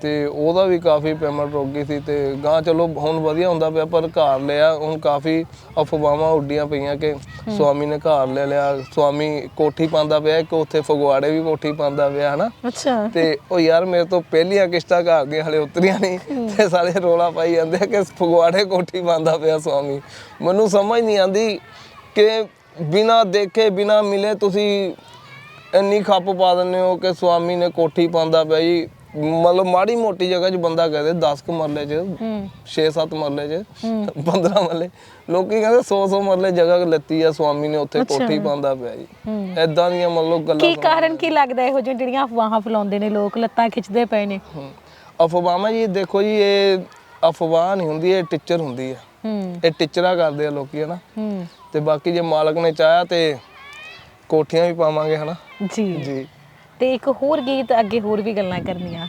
ਤੇ ਉਹਦਾ ਵੀ ਕਾਫੀ ਪੇਮੈਂਟ ਰੁਕ ਗਈ ਸੀ ਤੇ ਗਾਂ ਚਲੋ ਹੁਣ ਵਧੀਆ ਹੁੰਦਾ ਪਿਆ ਪਰ ਘਰ ਲਿਆ ਹੁਣ ਕਾਫੀ ਅਫਵਾਹਾਂ ਉੱਡੀਆਂ ਪਈਆਂ ਕਿ ਸਵਾਮੀ ਨੇ ਘਰ ਲੈ ਲਿਆ ਸਵਾਮੀ ਕੋਠੀ ਪਾਉਂਦਾ ਪਿਆ ਇੱਕ ਉੱਥੇ ਫਗਵਾੜੇ ਵੀ ਕੋਠੀ ਪਾਉਂਦਾ ਪਿਆ ਹਨਾ? ਅੱਛਾ। ਤੇ ਉਹ ਯਾਰ ਮੇਰੇ ਤੋਂ ਪਹਿਲੀਆਂ ਕਿਸ਼ਤਾਂ ਘਰ ਦੀਆਂ ਹਲੇ ਉਤਰੀਆਂ ਨਹੀਂ ਤੇ ਸਾਰੇ ਰੋਲਾ ਪਾਈ ਜਾਂਦੇ ਆ ਕਿ ਫਗਵਾੜੇ ਕੋਠੀ ਪਾਉਂਦਾ ਪਿਆ ਸਵਾਮੀ। ਮੈਨੂੰ ਸਮਝ ਨਹੀਂ ਆਂਦੀ ਕਿ ਬਿਨਾ ਦੇਖੇ ਬਿਨਾ ਮਿਲੇ ਤੁਸੀਂ ਇੰਨੀ ਖੱਪ ਪਾ ਦਿੰਦੇ ਹੋ ਕਿ ਸਵਾਮੀ ਨੇ ਕੋਠੀ ਪਾਉਂਦਾ ਪਿਆ ਜੀ। ਮਤਲਬ ਮਾੜੀ ਮੋਟੀ ਜਗ੍ਹਾ 'ਚ ਬੰਦਾ ਕਹਦੇ 10 ਕੁ ਮਰਲੇ 'ਚ ਹੂੰ। 6-7 ਮਰਲੇ 'ਚ 15 ਮਰਲੇ। ਲੋਕੀ ਕਹਿੰਦੇ 100-100 ਮਰਲੇ ਜਗ੍ਹਾ ਲੈਤੀ ਆ ਸਵਾਮੀ ਨੇ ਉੱਥੇ ਕੋਠੀ ਪਾਉਂਦਾ ਪਿਆ ਜੀ। ਐਦਾਂ ਦੀਆਂ ਮਤਲਬ ਗੱਲਾਂ ਕੀ ਕਾਰਨ ਕੀ ਲੱਗਦਾ ਇਹੋ ਜਿਹੀਆਂ ਜਿਹੜੀਆਂ ਅਫਵਾਹਾਂ ਫੈਲਾਉਂਦੇ ਨੇ ਲੋਕ ਲੱਤਾਂ ਖਿੱਚਦੇ ਪਏ ਨੇ। ਅਫਵਾਹਾਂ ਜੀ ਦੇਖੋ ਜੀ ਇਹ ਅਫਵਾਹ ਨਹੀਂ ਹੁੰਦੀ ਇਹ ਟੀਚਰ ਹੁੰਦੀ ਆ। ਇਹ ਟੀਚਰਾਂ ਕਰਦੇ ਆ ਲੋਕੀ ਹਨਾ। ਤੇ ਬਾਕੀ ਜੇ ਮਾਲਕ ਨੇ ਚਾਹਿਆ ਤੇ ਕੋਠੀਆਂ ਵੀ ਪਾਵਾਂਗੇ ਹਨਾ? ਜੀ। ਜੀ। ਤੇ ਇੱਕ ਹੋਰ ਗੀਤ ਅੱਗੇ ਹੋਰ ਵੀ ਗੱਲਾਂ ਕਰਨੀਆਂ।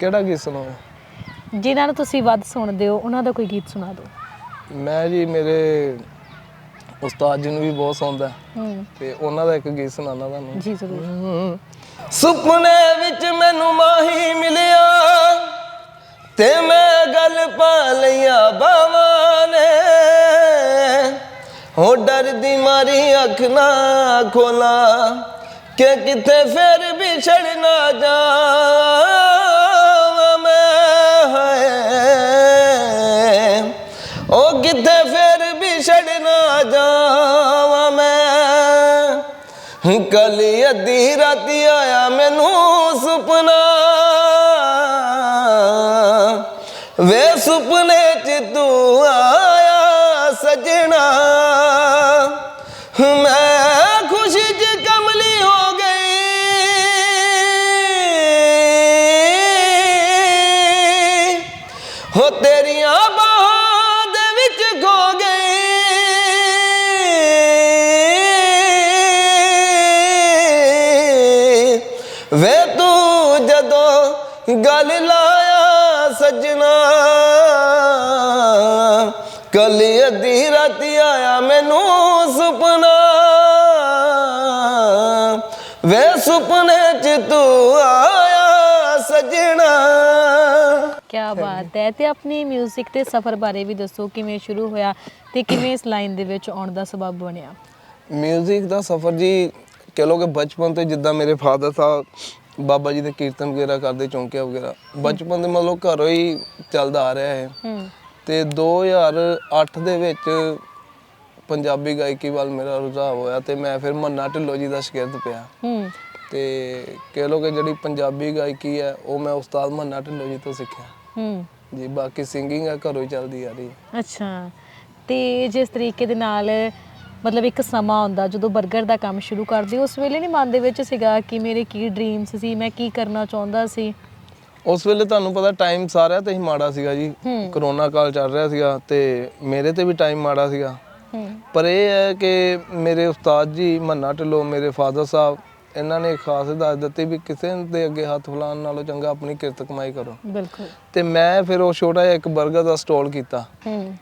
ਕਿਹੜਾ ਗੀਤ ਸੁਣਾਓ? ਜਿਨ੍ਹਾਂ ਨੂੰ ਤੁਸੀਂ ਵੱਧ ਸੁਣਦੇ ਹੋ ਉਹਨਾਂ ਦਾ ਕੋਈ ਗੀਤ ਸੁਣਾ ਦਿਓ। ਮੈਂ ਜੀ ਮੇਰੇ ਉਸਤਾਦ ਜੀ ਨੂੰ ਵੀ ਬਹੁਤ ਸੌਂਦਾ। ਹੂੰ। ਤੇ ਉਹਨਾਂ ਦਾ ਇੱਕ ਗੀਤ ਸੁਣਾਉਣਾ ਤੁਹਾਨੂੰ। ਜੀ ਜ਼ਰੂਰ। ਸੁਪਨੇ ਵਿੱਚ ਮੈਨੂੰ ਮਾਹੀ ਮਿਲਿਆ ਤੇ ਮੈਂ ਗੱਲ ਪਾ ਲਈਆਂ ਬਾਵਾਂ ਨੇ। ਹੋ ਡਰਦੀ ਮਾਰੀ ਅੱਖ ਨਾ ਖੋਲਾ ਕਿ ਕਿਤੇ ਫੇਰ ਵੀ ਛੜ ਨਾ ਜਾਵਾਂ ਮੈਂ, ਹਾਏ। ਉਹ ਕਿਤੇ ਫਿਰ ਵੀ ਛੜ ਨਾ ਜਾਵਾਂ ਮੈਂ। ਕਲੀ ਅੱਧੀ ਰਾਤੀ ਆਇਆ ਮੈਨੂੰ ਸੁਪਨਾ ਕਲੀ ਅੱਧੀ ਰਾਤੀ ਆਇਆ ਮੈਨੂੰ ਸੁਪਨਾ। ਵੇ ਸੁਪਨੇ ਚ ਤੂੰ ਆਇਆ ਸਜਣਾ। ਕੀ ਬਾਤ ਹੈ। ਤੇ ਆਪਣੀ 뮤직 ਤੇ ਸਫ਼ਰ ਬਾਰੇ ਵੀ ਦੱਸੋ ਕਿਵੇਂ ਸ਼ੁਰੂ ਹੋਇਆ ਤੇ ਕਿਵੇਂ ਇਸ ਲਾਈਨ ਦੇ ਵਿੱਚ ਆਉਣ ਦਾ ਸਬਬ ਬਣਿਆ? ਮਿਊਜ਼ਿਕ ਦਾ ਸਫ਼ਰ ਜੀ ਕਹ ਲੋ ਕਿ ਬਚਪਨ ਤੋਂ ਜਿੱਦਾਂ ਮੇਰੇ ਫਾਦਰ ਸਾਹਿਬ ਬਾਬਾ ਜੀ ਦੇ ਕੀਰਤਨ ਵਗੈਰਾ ਕਰਦੇ ਚੌਂਕਿਆ ਵਗੈਰਾ ਬਚਪਨ ਦੇ ਮਤਲਬ ਘਰੋਂ ਹੀ ਚੱਲਦਾ ਆ ਰਿਹਾ ਹੈ ਹੂੰ। ਤੇ 2008 ਦੇ ਵਿੱਚ ਪੰਜਾਬੀ ਗਾਇਕੀ ਵੱਲ ਮੇਰਾ ਰੁਝਾਨ ਹੋਇਆ ਤੇ ਮੈਂ ਫਿਰ ਮੰਨਾ ਢਿੱਲੋਂ ਜੀ ਦਾ ਸ਼ਾਗਿਰਦ ਪਿਆ। ਹੂੰ। ਤੇ ਕਹ ਲੋ ਕਿ ਜਿਹੜੀ ਪੰਜਾਬੀ ਗਾਇਕੀ ਹੈ ਉਹ ਮੈਂ ਉਸਤਾਦ ਮੰਨਾ ਢਿੱਲੋਂ ਜੀ ਤੋਂ ਸਿੱਖਿਆ। ਹੂੰ। ਜੀ ਬਾਕੀ ਸਿੰਗਿੰਗ ਹੈ ਘਰੋਂ ਹੀ ਚੱਲਦੀ ਆ ਰਹੀ ਹੈ ਅੱਛਾ। ਤੇ ਜਿਸ ਤਰੀਕੇ ਦੇ ਨਾਲ ਮਤਲਬ ਇੱਕ ਸਮਾਂ ਆਉਂਦਾ ਜਦੋਂ 버ਗਰ ਦਾ ਕੰਮ ਸ਼ੁਰੂ ਕਰਦੇ ਉਸ ਵੇਲੇ ਨਹੀਂ ਮਨ ਦੇ ਵਿੱਚ ਸੀਗਾ ਕਿ ਮੇਰੇ ਕੀ ਡ੍ਰੀਮਸ ਸੀ ਮੈਂ ਕੀ ਕਰਨਾ ਚਾਹੁੰਦਾ ਸੀ? ਉਸ ਵੇਲੇ ਤੁਹਾਨੂੰ ਪਤਾ ਟਾਈਮ ਸਾਰਿਆਂ ਤੇ ਹੀ ਮਾੜਾ ਸੀਗਾ ਜੀ। ਕਰੋਨਾ ਕਾਲ ਚੱਲ ਰਿਹਾ ਸੀਗਾ ਤੇ ਮੇਰੇ ਤੇ ਵੀ ਟਾਈਮ ਮਾੜਾ ਸੀਗਾ। ਪਰ ਇਹ ਹੈ ਕਿ ਮੇਰੇ ਉਸਤਾਦ ਜੀ ਮੰਨਾ ਢਿੱਲੋਂ ਮੇਰੇ ਫਾਦਰ ਸਾਹਿਬ ਇਹਨਾਂ ਨੇ ਖਾਸ ਹਦਾਇਤ ਦਿੱਤੀ ਵੀ ਕਿਸੇ ਦੇ ਅੱਗੇ ਹੱਥ ਫਲਾਉਣ ਨਾਲੋਂ ਚੰਗਾ ਆਪਣੀ ਕਿਰਤ ਕਮਾਈ ਕਰੋ। ਬਿਲਕੁਲ। ਤੇ ਮੈਂ ਫਿਰ ਉਹ ਛੋਟਾ ਜਿਹਾ ਇੱਕ 버ਗਰ ਦਾ ਸਟਾਲ ਕੀਤਾ। ਹੂੰ।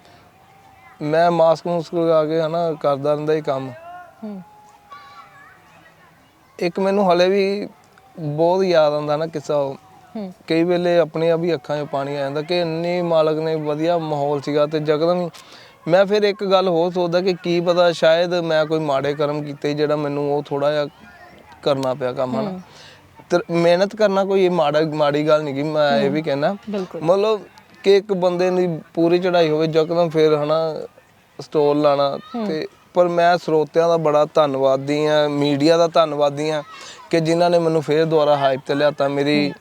ਮੈਂ ਮਾਸਕ ਮੁਸਕ ਲਗਾ ਕੇ ਹਨਾ ਕਰਦਾ ਰਹਿੰਦਾ ਹੀ ਕੰਮ। ਹੂੰ। ਇੱਕ ਮੈਨੂੰ ਹਲੇ ਵੀ ਬਹੁਤ ਯਾਦ ਆਉਂਦਾ ਨਾ ਕਿੱਸਾ ਕਈ ਵੇਲੇ ਆਪਣੀਆਂ ਵੀ ਅੱਖਾਂ 'ਚ ਪਾਣੀ ਆ ਜਾਂਦਾ ਕਿ ਇੰਨੀ ਮਾਲਕ ਨੇ ਵਧੀਆ ਮਾਹੌਲ ਸੀਗਾ ਤੇ ਜਕਦਮ ਹੀ ਮੈਂ ਫਿਰ ਇੱਕ ਗੱਲ ਹੋਰ ਸੋਚਦਾ ਕਿ ਕੀ ਪਤਾ ਸ਼ਾਇਦ ਮੈਂ ਕੋਈ ਮਾੜੇ ਕਰਮ ਕੀਤੇ ਜਿਹੜਾ ਮੈਨੂੰ ਉਹ ਥੋੜਾ ਜਿਹਾ ਕਰਨਾ ਪਿਆ ਕੰਮ ਹਨਾ? ਤੇ ਮਿਹਨਤ ਕਰਨਾ ਕੋਈ ਮਾੜਾ ਮਾੜੀ ਗੱਲ ਨਹੀਂ ਗੀ ਮੈਂ ਇਹ ਵੀ ਕਹਿਣਾ ਮਤਲਬ ਕਿ ਇੱਕ ਬੰਦੇ ਦੀ ਪੂਰੀ ਚੜਾਈ ਹੋਵੇ ਜਕਦਮ ਫਿਰ ਹਨਾ ਸਟੋਲ ਲਾਣਾ ਤੇ ਪਰ ਮੈਂ ਸਰੋਤਿਆਂ ਦਾ ਬੜਾ ਧੰਨਵਾਦੀ ਆ ਮੀਡੀਆ ਦਾ ਧੰਨਵਾਦੀ ਆ ਕਿ ਜਿਨ੍ਹਾਂ ਨੇ ਮੈਨੂੰ ਫੇਰ ਦੁਬਾਰਾ ਹਾਈਪ ਤੇ ਲਿਆਤਾ। ਮੇਰੀ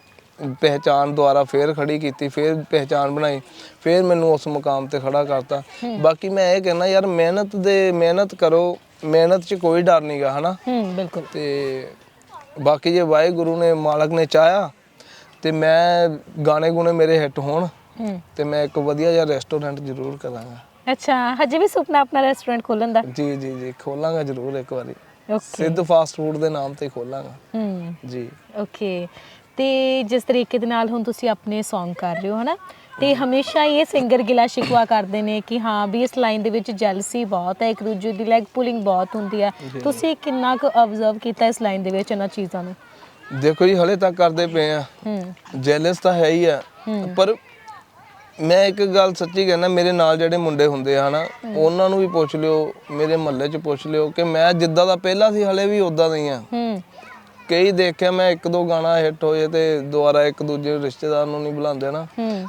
ਪਹਿਚਾਨ ਦੁਆਰਾ ਫੇਰ ਖੜੀ ਕੀਤੀ ਫੇਰ ਪਹਿਚਾਨ ਬਣਾਈ ਫੇਰ ਮੈਨੂੰ ਉਸ ਮੁਕਾਮ ਤੇ ਖੜਾ ਕਰਤਾ। ਬਾਕੀ ਮੈਂ ਇਹ ਕਹਿੰਦਾ ਯਾਰ ਮਿਹਨਤ ਦੇ ਮਿਹਨਤ ਕਰੋ ਮਿਹਨਤ 'ਚ ਕੋਈ ਡਰ ਨਹੀਂਗਾ ਹਨਾ? ਹੂੰ ਬਿਲਕੁਲ। ਤੇ ਬਾਕੀ ਜੇ ਵਾਹਿਗੁਰੂ ਨੇ ਮਾਲਕ ਨੇ ਚਾਹਿਆ ਤੇ ਮੈਂ ਗਾਣੇ ਗੁਣੇ ਮੇਰੇ ਹਿੱਟ ਹੋਣ ਹੂੰ। ਤੇ ਮੈਂ ਇੱਕ ਵਧੀਆ ਜਿਹਾ ਰੈਸਟੋਰੈਂਟ ਜ਼ਰੂਰ ਕਰਾਂਗਾ। ਅੱਛਾ ਹਜੇ ਵੀ ਸੁਪਨਾ ਆਪਣਾ ਰੈਸਟੋਰੈਂਟ ਖੋਲਣ ਦਾ? ਜੀ ਜੀ ਜੀ ਖੋਲਾਂਗਾ ਜ਼ਰੂਰ ਇੱਕ ਵਾਰੀ। ਓਕੇ ਸਿੱਧ ਫਾਸਟ ਫੂਡ ਦੇ ਨਾਮ ਤੇ ਖੋਲਾਂਗਾ। ਹੂੰ। ਜੀ। ਓਕੇ ਤੇ ਜਿਸ ਤਰੀਕੇ ਦੇ ਨਾਲ ਹੁਣ ਤੁਸੀਂ ਆਪਣੇ Song ਕਰ ਰਹੇ ਹੋ ਹਨਾ? ਤੇ ਹਮੇਸ਼ਾ ਇਹ ਸਿੰਗਰ ਗਿਲਾ ਸ਼ਿਕਵਾ ਕਰਦੇ ਨੇ ਕਿ ਹਾਂ ਵੀ ਇਸ ਲਾਈਨ ਦੇ ਵਿੱਚ ਜੈਲਸੀ ਬਹੁਤ ਹੈ ਇੱਕ ਦੂਜੇ ਦੀ ਲੈਗ ਪੁਲਿੰਗ ਬਹੁਤ ਹੁੰਦੀ ਹੈ। ਤੁਸੀਂ ਕਿੰਨਾ ਕੁ ਆਬਜ਼ਰਵ ਕੀਤਾ ਇਸ ਲਾਈਨ ਦੇ ਵਿੱਚ ਇਹਨਾਂ ਚੀਜ਼ਾਂ ਨੂੰ? ਦੇਖੋ ਜੀ ਹਲੇ ਤੱਕ ਕਰਦੇ ਪਏ ਆ ਜੈਲਸ ਤਾਂ ਹੈ ਹੀ ਆ। ਪਰ ਮੈਂ ਇੱਕ ਗੱਲ ਸੱਚੀ ਕਹਿੰਦਾ ਮੇਰੇ ਨਾਲ ਜਿਹੜੇ ਮੁੰਡੇ ਹੁੰਦੇ ਆ ਹਨਾ ਉਹਨਾਂ ਨੂੰ ਵੀ ਪੁੱਛ ਲਿਓ ਮੇਰੇ ਮਹੱਲੇ 'ਚ ਪੁੱਛ ਲਿਓ ਕਿ ਮੈਂ ਜਿੱਦਾਂ ਦਾ ਪਹਿਲਾਂ ਸੀ ਹਲੇ ਵੀ ਉਦਾਂ ਦਾ ਹੀ ਆ। ਹੂੰ। ਕਈ ਦੇਖਿਆ ਮੈਂ ਇੱਕ ਦੋ ਗਾਣਾ ਹਿੱਟ ਹੋਏ ਤੇ ਦੁਬਾਰਾ ਇੱਕ ਦੂਜੇ ਰਿਸ਼ਤੇਦਾਰ ਨੂੰ ਨਹੀਂ ਬੁਲਾਉਂਦੇ ਨਾ।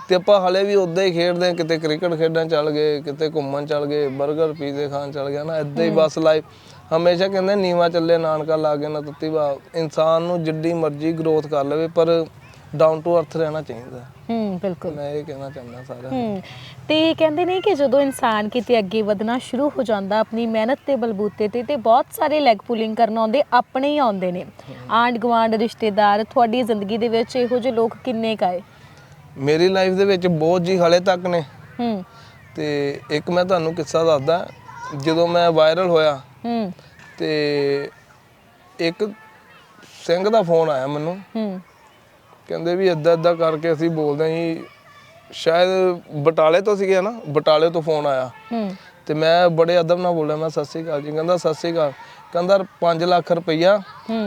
ਤੇ ਆਪਾਂ ਹਲੇ ਵੀ ਉਦਾਂ ਹੀ ਖੇਡਦੇ ਆ ਕਿਤੇ ਕ੍ਰਿਕਟ ਖੇਡਣ ਚੱਲ ਗਏ ਕਿਤੇ ਘੁੰਮਣ ਚੱਲ ਗਏ 버ਗਰ ਪੀਜ਼ੇ ਖਾਣ ਚੱਲ ਗਏ ਨਾ ਇਦਾਂ ਹੀ ਬਸ ਲਾਈਫ ਹਮੇਸ਼ਾ ਕਹਿੰਦੇ ਨੀਵਾ ਚੱਲੇ ਨਾਨਕਾ ਲਾਗੇ ਨਾ ਤੱਤੀ ਬਾ ਇਨਸਾਨ ਨੂੰ ਜਿੱਡੀ ਮਰਜ਼ੀ ਗਰੋਥ ਕਰ ਲਵੇ ਪਰ ਡਾਊਨ ਟੂ ਅਰਥ ਰਹਿਣਾ ਚਾਹੀਦਾ। ਹੂੰ ਬਿਲਕੁਲ। ਮੈਂ ਇਹ ਕਹਿਣਾ ਚਾਹੁੰਦਾ ਸਾਰਿਆਂ ਨੂੰ। ਹੂੰ ਤੇ ਕਹਿੰਦੇ ਨੇ ਕਿ ਜਦੋਂ ਇਨਸਾਨ ਕਿਤੇ ਅੱਗੇ ਵਧਣਾ ਸ਼ੁਰੂ ਹੋ ਜਾਂਦਾ ਆਪਣੀ ਮਿਹਨਤ ਤੇ ਬਲਬੂਤੇ ਤੇ ਤੇ ਬਹੁਤ ਸਾਰੇ ਲੈਗ ਪੁਲਿੰਗ ਕਰਨ ਆਉਂਦੇ ਆਪਣੇ ਹੀ ਆਉਂਦੇ ਨੇ। ਆਂਡ ਗਵਾਂਡ ਰਿਸ਼ਤੇਦਾਰ ਤੁਹਾਡੀ ਜ਼ਿੰਦਗੀ ਦੇ ਵਿੱਚ ਇਹੋ ਜਿਹੇ ਲੋਕ ਕਿੰਨੇ ਕਾਏ ਮੇਰੀ ਲਾਈਫ ਦੇ ਵਿੱਚ ਬਹੁਤ ਜੀ ਹਲੇ ਤੱਕ ਨੇ। ਹੂੰ। ਤੇ ਇੱਕ ਮੈਂ ਤੁਹਾਨੂੰ ਕਿੱਸਾ ਦੱਸਦਾ ਜਦੋਂ ਮੈਂ ਵਾਇਰਲ ਹੋਇਆ ਹੂੰ। ਤੇ ਇੱਕ ਸਿੰਘ ਦਾ ਫੋਨ ਆਇਆ ਮੈਨੂੰ। ਹੂੰ। ਕਹਿੰਦੇ ਵੀ ਇਦਾਂ ਇਦਾਂ ਕਰਕੇ ਅਸੀਂ ਬੋਲਦੇ ਹਾਂ ਜੀ। ਸ਼ਾਇਦ ਬਟਾਲੇ ਤੋਂ ਸੀਗੇ ਨਾ ਬਟਾਲੇ ਤੋਂ ਫੋਨ ਆਇਆ। ਹੂੰ। ਤੇ ਮੈਂ ਬੜੇ ਅਦਬ ਨਾਲ ਬੋਲਿਆ ਮੈਂ ਸਤਿ ਸ਼੍ਰੀ ਅਕਾਲ ਜੀ। ਕਹਿੰਦਾ ਸਤਿ ਸ਼੍ਰੀ ਅਕਾਲ। ਕਹਿੰਦਾ 5 ਲੱਖ ਰੁਪਈਆ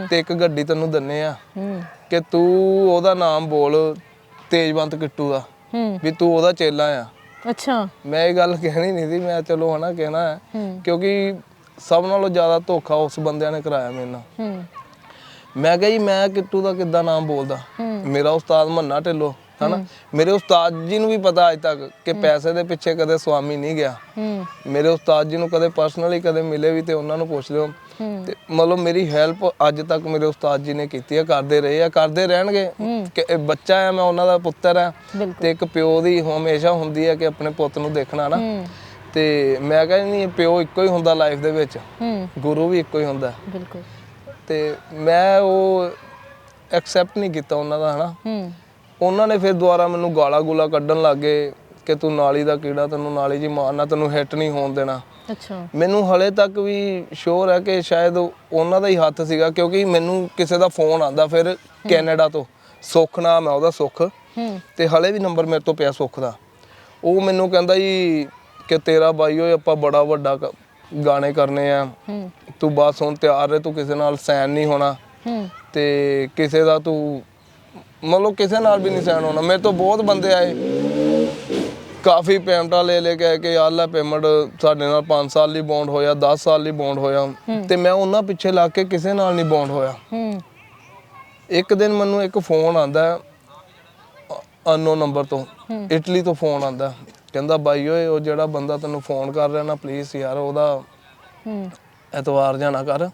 ਤੇ ਇੱਕ ਗੱਡੀ ਤੈਨੂੰ ਦਿੰਨੇ ਆ ਕਿ ਤੂੰ ਉਹਦਾ ਨਾਮ ਬੋਲ ਤੇਜਵੰਤ ਕਿੱਟੂ ਦਾ ਵੀ ਤੂੰ ਉਹਦਾ ਚੇਲਾ ਆ। ਅੱਛਾ। ਮੈਂ ਇਹ ਗੱਲ ਕਹਿਣੀ ਨਹੀਂ ਸੀ ਮੈਂ ਚਲੋ ਹਨਾ ਕਹਿਣਾ ਹੈ। ਕਿਉਂਕਿ ਸਭ ਨਾਲੋਂ ਜ਼ਿਆਦਾ ਧੋਖਾ ਉਸ ਬੰਦਿਆਂ ਨੇ ਕਰਾਇਆ ਮੇਰੇ ਨਾਲ। ਮੈਂ ਕਿਹਾ ਜੀ ਮੈਂ ਕਿੱਟੂ ਦਾ ਕਿੱਦਾਂ ਨਾਮ ਬੋਲਦਾ। ਮੇਰਾ ਉਸਤਾਦ ਮੰਨਾ ਢਿੱਲੋਂ ਹਨਾ? ਮੇਰੇ ਉਸਤਾਦ ਜੀ ਨੂੰ ਵੀ ਪਤਾ ਅੱਜ ਤੱਕ ਕਿ ਪੈਸੇ ਦੇ ਪਿੱਛੇ ਕਦੇ ਸਵਾਮੀ ਨਹੀਂ ਗਿਆ। ਮੇਰੇ ਉਸਤਾਦ ਜੀ ਨੂੰ ਕਦੇ ਪਰਸਨਲੀ ਕਦੇ ਮਿਲੇ ਵੀ ਤੇ ਉਹਨਾਂ ਨੂੰ ਪੁੱਛ ਲਿਓ। ਤੇ ਮਤਲਬ ਮੇਰੀ ਹੈਲਪ ਅੱਜ ਤੱਕ ਮੇਰੇ ਉਸਤਾਦ ਜੀ ਨੇ ਕੀਤੀ ਹੈ ਕਰਦੇ ਰਹੇ ਆ ਕਰਦੇ ਰਹਿਣਗੇ। ਕਿ ਇਹ ਬੱਚਾ ਹੈ ਮੈਂ ਉਹਨਾਂ ਦਾ ਪੁੱਤਰ ਆ। ਤੇ ਇੱਕ ਪਿਓ ਦੀ ਹਮੇਸ਼ਾ ਹੁੰਦੀ ਹੈ ਕਿ ਆਪਣੇ ਪੁੱਤ ਨੂੰ ਦੇਖਣਾ ਨਾ। ਤੇ ਮੈਂ ਕਹਿੰਦਾ ਨਹੀਂ ਪਿਓ ਇੱਕੋ ਹੀ ਹੁੰਦਾ ਲਾਈਫ ਦੇ ਵਿੱਚ। ਗੁਰੂ ਵੀ ਇੱਕੋ ਹੀ ਹੁੰਦਾ। ਬਿਲਕੁਲ। ਤੇ ਮੈਂ ਉਹ ਐਕਸੈਪਟ ਨਹੀਂ ਕੀਤਾ ਉਹਨਾਂ ਦਾ ਹਨਾ? ਹੂੰ। ਉਹਨਾਂ ਨੇ ਫਿਰ ਦੁਬਾਰਾ ਮੈਨੂੰ ਗਾਲਾਂ ਗੂਲਾ ਕੱਢਣ ਲੱਗੇ ਕਿ ਤੂੰ ਨਾਲੀ ਦਾ ਕੀੜਾ ਤੈਨੂੰ ਨਾਲੀ ਜੀ ਮਾਰਨਾ ਤੈਨੂੰ ਹਿੱਟ ਨਹੀਂ ਹੋਣ ਦੇਣਾ। ਅੱਛਾ। ਮੈਨੂੰ ਹਲੇ ਤੱਕ ਵੀ ਸ਼ੋਰ ਹੈ ਕਿ ਸ਼ਾਇਦ ਉਹਨਾਂ ਦਾ ਹੀ ਹੱਥ ਸੀਗਾ ਕਿਉਂਕਿ ਮੈਨੂੰ ਕਿਸੇ ਦਾ ਫੋਨ ਆਂਦਾ ਫਿਰ ਕੈਨੇਡਾ ਤੋਂ। ਸੁੱਖ ਨਾਮ ਹੈ ਉਹਦਾ ਸੁੱਖ। ਹੂੰ। ਤੇ ਹਲੇ ਵੀ ਨੰਬਰ ਮੇਰੇ ਤੋਂ ਪਿਆ ਸੁੱਖ ਦਾ। ਉਹ ਮੈਨੂੰ ਕਹਿੰਦਾ ਜੀ ਕਿ ਤੇਰਾ ਬਾਈ ਓਏ ਆਪਾਂ ਬੜਾ ਵੱਡਾ ਗਾਣੇ ਕਰਨੇ ਆ। ਹੂੰ। ਤੂੰ ਬਸ ਹੁਣ ਤਿਆਰ ਰਹਿ ਤੂੰ ਕਿਸੇ ਨਾਲ ਸੈਨ ਨਹੀਂ ਹੋਣਾ। ਹੂੰ। ਤੇ ਕਿਸੇ ਦਾ ਤੂੰ ਮਤਲਬ ਕਿਸੇ ਨਾਲ ਵੀ ਨਹੀਂ ਸੈਨ ਹੋਣਾ। ਮੇਰੇ ਤੋਂ ਬਹੁਤ ਬੰਦੇ ਆਏ। ਕਾਫੀ ਪੇਮੈਂਟਾਂ ਲੈ ਲੈ ਕੇ ਕਿ ਲੈ ਪੇਮੈਂਟ ਸਾਡੇ ਨਾਲ 5 ਸਾਲ ਲਈ ਬੌਂਡ ਹੋਇਆ 10 ਸਾਲ ਲਈ ਬੌਂਡ ਹੋਇਆ। ਤੇ ਮੈਂ ਉਹਨਾਂ ਪਿੱਛੇ ਲੱਗ ਕੇ ਕਿਸੇ ਨਾਲ ਨਹੀਂ ਬੌਂਡ ਹੋਇਆ। ਹੂੰ। ਇੱਕ ਦਿਨ ਮੈਨੂੰ ਇੱਕ ਫੋਨ ਆਂਦਾ ਅਨਨੋ ਨੰਬਰ ਤੋਂ। ਇਟਲੀ ਤੋਂ ਫੋਨ ਆਂਦਾ ਕਹਿੰਦਾ ਬਾਈ ਓਏ ਉਹ ਜਿਹੜਾ ਬੰਦਾ ਤੈਨੂੰ ਫੋਨ ਕਰ ਰਿਹਾ ਨਾ ਪਲੀਜ਼ ਯਾਰ ਉਹਦਾ ਹੂੰ। ਐਤਵਾਰ ਜਾਣਾ ਕਰ।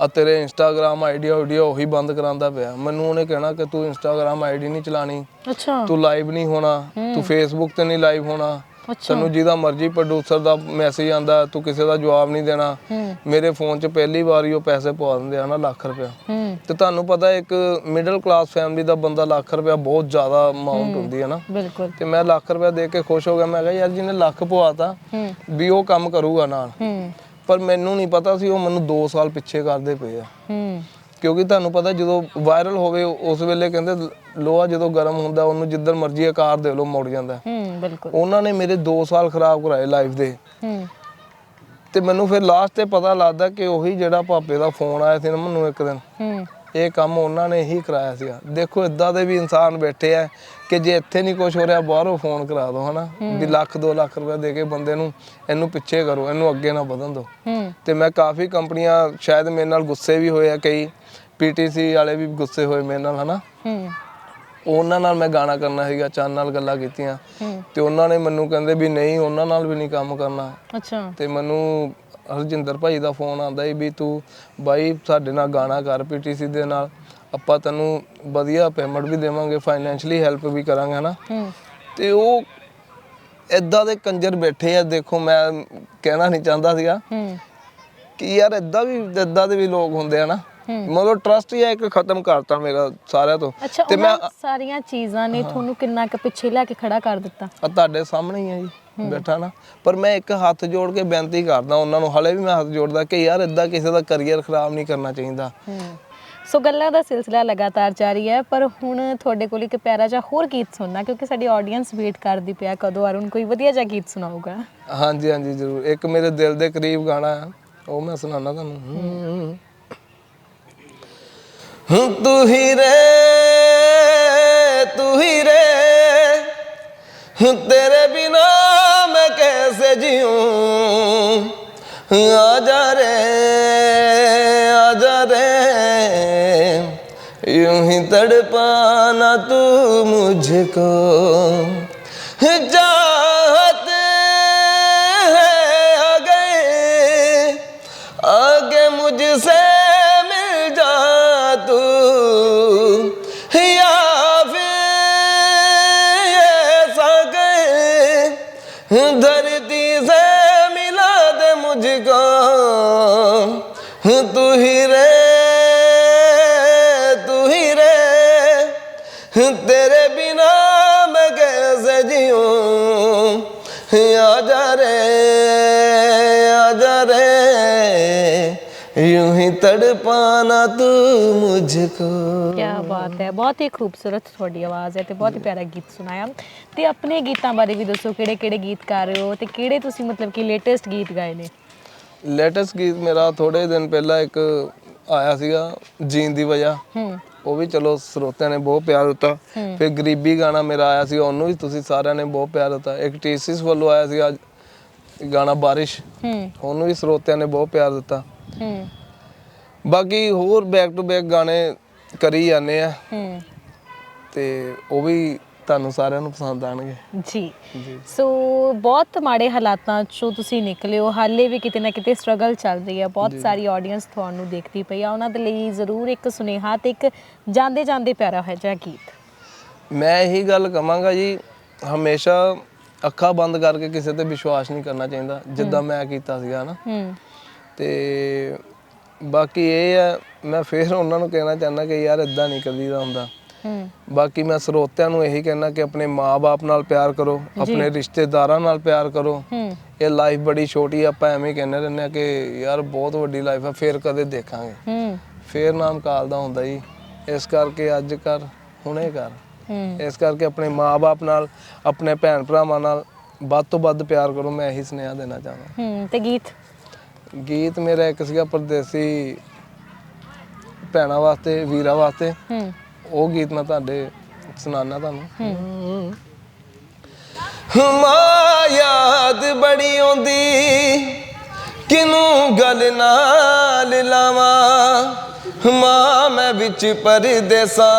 ਆ ਤੇਰੇ ਇੰਸਟਾਗ੍ਰam ਆਈਡੀ ਆਡੀਓ ਉਹੀ ਬੰਦ ਕਰਾਂਦਾ ਪਿਆ। ਮੈਨੂੰ ਉਹਨੇ ਕਹਿਣਾ ਕਿ ਤੂੰ ਇੰਸਟਾਗ੍ਰam ਆਈਡੀ ਨਹੀਂ ਚਲਾਣੀ ਅੱਛਾ। ਤੂੰ ਲਾਈਵ ਨਹੀਂ ਹੋਣਾ। ਤੂੰ ਫੇਸਬੁੱਕ ਤੇ ਨਹੀਂ ਲਾਈਵ ਹੋਣਾ। ਤੈਨੂੰ ਜਿਹਦਾ ਮਰਜ਼ੀ ਪ੍ਰੋਡਿਊਸਰ ਦਾ ਮੈਸੇਜ ਆਂਦਾ ਤੂੰ ਕਿਸੇ ਦਾ ਜਵਾਬ ਨਹੀਂ ਦੇਣਾ। ਮੇਰੇ ਫੋਨ 'ਚ ਪਹਿਲੀ ਵਾਰ ਉਹ ਪੈਸੇ ਪਵਾ ਦਿੰਦੇ ਆ ਨਾ ਲੱਖ ਰੁਪਇਆ। ਤੇ ਤੁਹਾਨੂੰ ਪਤਾ ਇੱਕ ਮਿਡਲ ਕਲਾਸ ਫੈਮਿਲੀ ਦਾ ਬੰਦਾ ਲੱਖ ਰੁਪਇਆ ਬਹੁਤ ਜ਼ਿਆਦਾ ਅਮਾਉਂਟ ਹੁੰਦੀ ਹੈ ਨਾ। ਬਿਲਕੁਲ। ਤੇ ਮੈਂ ਲੱਖ ਰੁਪਇਆ ਦੇ ਕੇ ਖੁਸ਼ ਹੋ ਗਿਆ ਮੈਂ ਕਿਹਾ ਯਾਰ ਜਿਹਨੇ ਲੱਖ ਪਵਾਤਾ ਵੀ ਉਹ ਕੰਮ ਕਰੂਗਾ ਨਾਲ। ਪਰ ਮੈਨੂੰ ਨਹੀਂ ਪਤਾ ਸੀ ਉਹ ਮੈਨੂੰ 2 ਸਾਲ ਪਿੱਛੇ ਕਰਦੇ ਪਏ ਆ। ਕਿਉਂਕਿ ਤੁਹਾਨੂੰ ਪਤਾ ਜਦੋਂ ਵਾਇਰਲ ਹੋਵੇ ਉਸ ਵੇਲੇ ਕਹਿੰਦੇ ਲੋਹਾ ਜਦੋਂ ਗਰਮ ਹੁੰਦਾ ਉਹਨੂੰ ਜਿੱਧਰ ਮਰਜ਼ੀ ਆਕਾਰ ਦੇ ਲੋ ਮੁੜ ਜਾਂਦਾ। ਹੂੰ। ਬਿਲਕੁਲ। ਉਹਨਾਂ ਨੇ ਮੇਰੇ 2 ਸਾਲ ਖਰਾਬ ਕਰਾਏ ਲਾਈਫ ਦੇ। ਹੂੰ। ਤੇ ਮੈਨੂੰ ਫਿਰ ਲਾਸਟ ਤੇ ਪਤਾ ਲੱਗਦਾ ਕਿ ਉਹੀ ਜਿਹੜਾ ਭਾਪੇ ਦਾ ਫੋਨ ਆਇਆ ਸੀ ਨਾ ਮੈਨੂੰ ਇੱਕ ਦਿਨ। ਹੂੰ। ਇਹ ਕੰਮ ਉਹਨਾਂ ਨੇ ਹੀ ਕਰਾਇਆ ਸੀਗਾ। ਦੇਖੋ ਇਦਾਂ ਦੇ ਵੀ ਇਨਸਾਨ ਬੈਠੇ ਆ ਕਿ ਜੇ ਇੱਥੇ ਨਹੀਂ ਕੁਝ ਹੋ ਰਿਹਾ ਬਾਹਰੋਂ ਫੋਨ ਕਰਾ ਦਿਓ ਹਨਾ? ਵੀ ਲੱਖ 2 ਲੱਖ ਰੁਪਏ ਦੇ ਕੇ ਬੰਦੇ ਨੂੰ ਇਹਨੂੰ ਪਿੱਛੇ ਕਰੋ ਇਹਨੂੰ ਅੱਗੇ ਨਾ ਵਧਣ ਦਿਓ ਹੂੰ। ਤੇ ਮੈਂ ਕਾਫੀ ਕੰਪਨੀਆਂ ਸ਼ਾਇਦ ਮੇਰੇ ਨਾਲ ਗੁੱਸੇ ਵੀ ਹੋਏ ਆ ਕਈ ਪੀਟੀਸੀ ਵਾਲੇ ਵੀ ਗੁੱਸੇ ਹੋਏ ਮੇਰੇ ਨਾਲ ਹਨਾ? ਹੂੰ। ਉਹਨਾਂ ਨਾਲ ਮੈਂ ਗਾਣਾ ਕਰਨਾ ਸੀਗਾ ਚੰਨ ਨਾਲ ਗੱਲਾਂ ਕੀਤੀਆਂ। ਤੇ ਉਹਨਾਂ ਨੇ ਮੈਨੂੰ ਕਹਿੰਦੇ ਵੀ ਨਹੀਂ ਉਹਨਾਂ ਨਾਲ ਵੀ ਨਹੀਂ ਕੰਮ ਕਰਨਾ। ਅੱਛਾ। ਤੇ ਮੈਨੂੰ ਹਰਜਿੰਦਰ ਭਾਈ ਦਾ ਫੋਨ ਸੀ ਵੀ ਤੂੰ ਬਾਈ ਸਾਡੇ ਨਾਲ ਗਾਣਾ ਕਰ ਪੀਟੀਸੀ ਦੇ ਨਾਲ। ਆਪਾਂ ਤੈਨੂੰ ਵਧੀਆ ਪੇਮੈਂਟ ਵੀ ਦੇਵਾਂਗੇ ਫਾਈਨੈਂਸ਼ਲੀ ਹੈਲਪ ਵੀ ਕਰਾਂਗੇ ਹਨਾ। ਤੇ ਉਹ ਇਦਾਂ ਦੇ ਕੰਜਰ ਬੈਠੇ ਆ ਦੇਖੋ ਮੈਂ ਕਹਿਣਾ ਨਹੀਂ ਚਾਹੁੰਦਾ ਸੀਗਾ। ਕਿ ਯਾਰ ਇਦਾਂ ਵੀ ਇਦਾਂ ਦੇ ਵੀ ਲੋਕ ਹੁੰਦੇ ਆ ਨਾ। ਮਤਲਬ ਟਰਸਟ ਹੀ ਇੱਕ ਖਤਮ ਕਰਤਾ ਮੇਰਾ ਸਾਰਿਆਂ ਤੋਂ। ਤੇ ਮੈਂ ਸਾਰੀਆਂ ਚੀਜ਼ਾਂ ਨੇ ਤੁਹਾਨੂੰ ਕਿੰਨਾ ਕੁ ਪਿੱਛੇ ਲਿਆ ਕੇ ਖੜਾ ਕਰ ਦਿੱਤਾ? ਆ ਤੁਹਾਡੇ ਸਾਹਮਣੇ ਹੀ ਆ ਜੀ ਬੈਠਾ ਨਾ। ਪਰ ਮੈਂ ਇੱਕ ਹੱਥ ਜੋੜ ਕੇ ਬੇਨਤੀ ਕਰਦਾ ਉਹਨਾਂ ਨੂੰ ਹਲੇ ਵੀ ਮੈਂ ਹੱਥ ਜੋੜਦਾ ਕਿ ਯਾਰ ਇਦਾਂ ਕਿਸੇ ਦਾ ਕੈਰੀਅਰ ਖਰਾਬ ਨਹੀਂ ਕਰਨਾ ਚਾਹੀਦਾ। ਹੂੰ। ਸੋ ਗੱਲਾਂ ਦਾ ਸਿਲਸਿਲਾ ਲਗਾਤਾਰ ਜਾਰੀ ਹੈ ਪਰ ਹੁਣ ਤੁਹਾਡੇ ਕੋਲ ਇੱਕ ਪਿਆਰਾ ਜਿਹਾ ਹੋਰ ਗੀਤ ਸੁਣਨਾ ਕਿਉਂਕਿ ਸਾਡੀ ਆਡੀਅנס ਵੇਟ ਕਰਦੀ ਪਿਆ ਕਦੋਂ ਅਰੁਣ ਕੋਈ ਵਧੀਆ ਜਿਹਾ ਗੀਤ ਸੁਣਾਊਗਾ? ਹਾਂਜੀ ਹਾਂਜੀ ਜ਼ਰੂਰ। ਇੱਕ ਮੇਰੇ ਦਿਲ ਦੇ ਕਰੀਬ ਗਾਣਾ ਹੈ ਉਹ ਮੈਂ ਸੁਣਾਉਣਾ ਤੁਹਾਨੂੰ। तू ही रे, तू ही रे। तेरे बिना मैं कैसे जीऊं? जा रे आ जा रे। यूँ ही तड़पाना तू मुझको। चाहते है आ गए आगे मुझसे ही तड़पाना तू मुझको ਕੀ ਬਾਤ ਹੈ ਬਹੁਤ ਹੀ ਖੂਬਸੂਰਤ ਤੁਹਾਡੀ ਆਵਾਜ਼ ਹੈ ਤੇ ਬਹੁਤ ਹੀ ਪਿਆਰਾ ਗੀਤ ਸੁਣਾਇਆ ਤੇ ਆਪਣੇ ਗੀਤਾਂ ਬਾਰੇ ਵੀ ਦੱਸੋ ਕਿਹੜੇ ਕਿਹੜੇ ਗੀਤ ਗਾ ਰਹੇ ਹੋ ਤੇ ਕਿਹੜੇ ਤੁਸੀਂ ਮਤਲਬ ਕਿ ਲੇਟੈਸਟ ਗੀਤ ਗਾਏ ਨੇ ਲੇਟੈਸਟ ਗੀਤ ਮੇਰਾ ਥੋੜੇ ਦਿਨ ਪਹਿਲਾਂ ਇੱਕ ਆਇਆ ਸੀਗਾ ਜੀਣ ਦੀ ਵਜ੍ਹਾ ਹੂੰ ਉਹ ਵੀ ਚਲੋ ਸਰੋਤਿਆਂ ਨੇ ਬਹੁਤ ਪਿਆਰ ਦਿੱਤਾ ਫਿਰ ਗਰੀਬੀ ਗਾਣਾ ਮੇਰਾ ਆਇਆ ਸੀ ਉਹਨੂੰ ਵੀ ਤੁਸੀਂ ਸਾਰਿਆਂ ਨੇ ਬਹੁਤ ਪਿਆਰ ਦਿੱਤਾ ਇੱਕ ਟੀਸਿਸ ਵੱਲੋਂ ਆਇਆ ਸੀ ਅੱਜ ਗਾਣਾ ਬਾਰਿਸ਼ ਹੂੰ ਉਹਨੂੰ ਵੀ ਸਰੋਤਿਆਂ ਨੇ ਬਹੁਤ ਪਿਆਰ ਦਿੱਤਾ ਹੂੰ ਬਾਕੀ ਹੋਰ ਬੈਕ ਟੂ ਬੈਕ ਗਾਣੇ ਕਰੀ ਜਾਂਦੇ ਆ। ਹੂੰ। ਤੇ ਉਹ ਵੀ ਤੁਹਾਨੂੰ ਸਾਰਿਆਂ ਨੂੰ ਪਸੰਦ ਆਣਗੇ। ਜੀ। ਸੋ ਬਹੁਤ ਮਾੜੇ ਹਾਲਾਤਾਂ ਚੋਂ ਤੁਸੀਂ ਨਿਕਲੇ ਹੋ। ਹਾਲੇ ਵੀ ਕਿਤੇ ਨਾ ਕਿਤੇ ਸਟਰਗਲ ਚੱਲ ਰਹੀ ਹੈ ਬਹੁਤ ਸਾਰੀ ਆਡੀਅנס ਤੁਹਾਨੂੰ ਦੇਖਦੀ ਪਈ ਆ। ਉਹਨਾਂ ਦੇ ਲਈ ਜ਼ਰੂਰ ਇੱਕ ਸੁਨੇਹਾ ਤੇ ਇੱਕ ਜਾਂਦੇ ਜਾਂਦੇ ਪਿਆਰਾ ਹੈ। ਜਿਹਾ ਗੀਤ। ਮੈਂ ਇਹੀ ਗੱਲ ਕਵਾਂਗਾ ਜੀ ਹਮੇਸ਼ਾ ਅੱਖਾਂ ਬੰਦ ਕਰਕੇ ਕਿਸੇ ਤੇ ਵਿਸ਼ਵਾਸ ਨਹੀਂ ਕਰਨਾ ਚਾਹੀਦਾ। ਜਿੱਦਾਂ ਮੈਂ ਕੀਤਾ ਸੀਗਾ ਨਾ ਹੂੰ। ਤੇ ਬਾਕੀ ਇਹ ਹੈ ਮੈਂ ਫੇਰ ਉਹਨਾਂ ਨੂੰ ਕਹਿਣਾ ਚਾਹੁੰਦਾ ਕਿ ਯਾਰ ਇਦਾਂ ਨਹੀਂ ਕਰੀਦਾ ਹੁੰਦਾ। ਬਾਕੀ ਮੈਂ ਸਰੋਤਿਆਂ ਨੂੰ ਇਹੀ ਕਹਿਣਾ ਕਿ ਆਪਣੇ ਮਾਪੇ ਨਾਲ ਪਿਆਰ ਕਰੋ ਆਪਣੇ ਰਿਸ਼ਤੇਦਾਰਾਂ ਨਾਲ ਪਿਆਰ ਕਰੋ। ਇਹ ਲਾਈਫ ਬੜੀ ਛੋਟੀ ਆ, ਆਪਾਂ ਐਵੇਂ ਕਹਿੰਦੇ ਰਹਿੰਦੇ ਆ ਕਿ ਯਾਰ ਬਹੁਤ ਵੱਡੀ ਲਾਈਫ ਆ ਫੇਰ ਕਦੇ ਦੇਖਾਂਗੇ। ਫੇਰ ਨਾਮ ਕਾਲ ਦਾ ਹੁੰਦਾ ਜੀ। ਇਸ ਕਰਕੇ ਅੱਜ ਕਰ ਹੁਣੇ ਕਰ। ਇਸ ਕਰਕੇ ਆਪਣੇ ਮਾਪੇ ਨਾਲ ਆਪਣੇ ਭੈਣ ਭਰਾਵਾਂ ਨਾਲ ਵੱਧ ਤੋਂ ਵੱਧ ਪਿਆਰ ਕਰੋ ਮੈਂ ਇਹੀ ਸੁਨੇਹਾ ਦੇਣਾ ਚਾਹੁੰਦਾ ਹੂੰ ਤੇ ਗੀਤ? ਗੀਤ ਮੇਰਾ ਇੱਕ ਸੀਗਾ ਪਰਦੇਸੀ ਭੈਣਾਂ ਵਾਸਤੇ ਵੀਰਾਂ ਵਾਸਤੇ। ਹੂੰ। ਉਹ ਗੀਤ ਮੈਂ ਤੁਹਾਡੇ ਸੁਣਾਣਾ ਤੁਹਾਨੂੰ। ਹੂੰ। ਮਾਂ ਯਾਦ ਬੜੀ ਆਉਂਦੀ ਕਿਨੂੰ ਗੱਲ ਨਾਲ ਲਾਵਾਂ? ਮਾਂ ਮੈਂ ਵਿੱਚ ਪਰਦੇਸਾਂ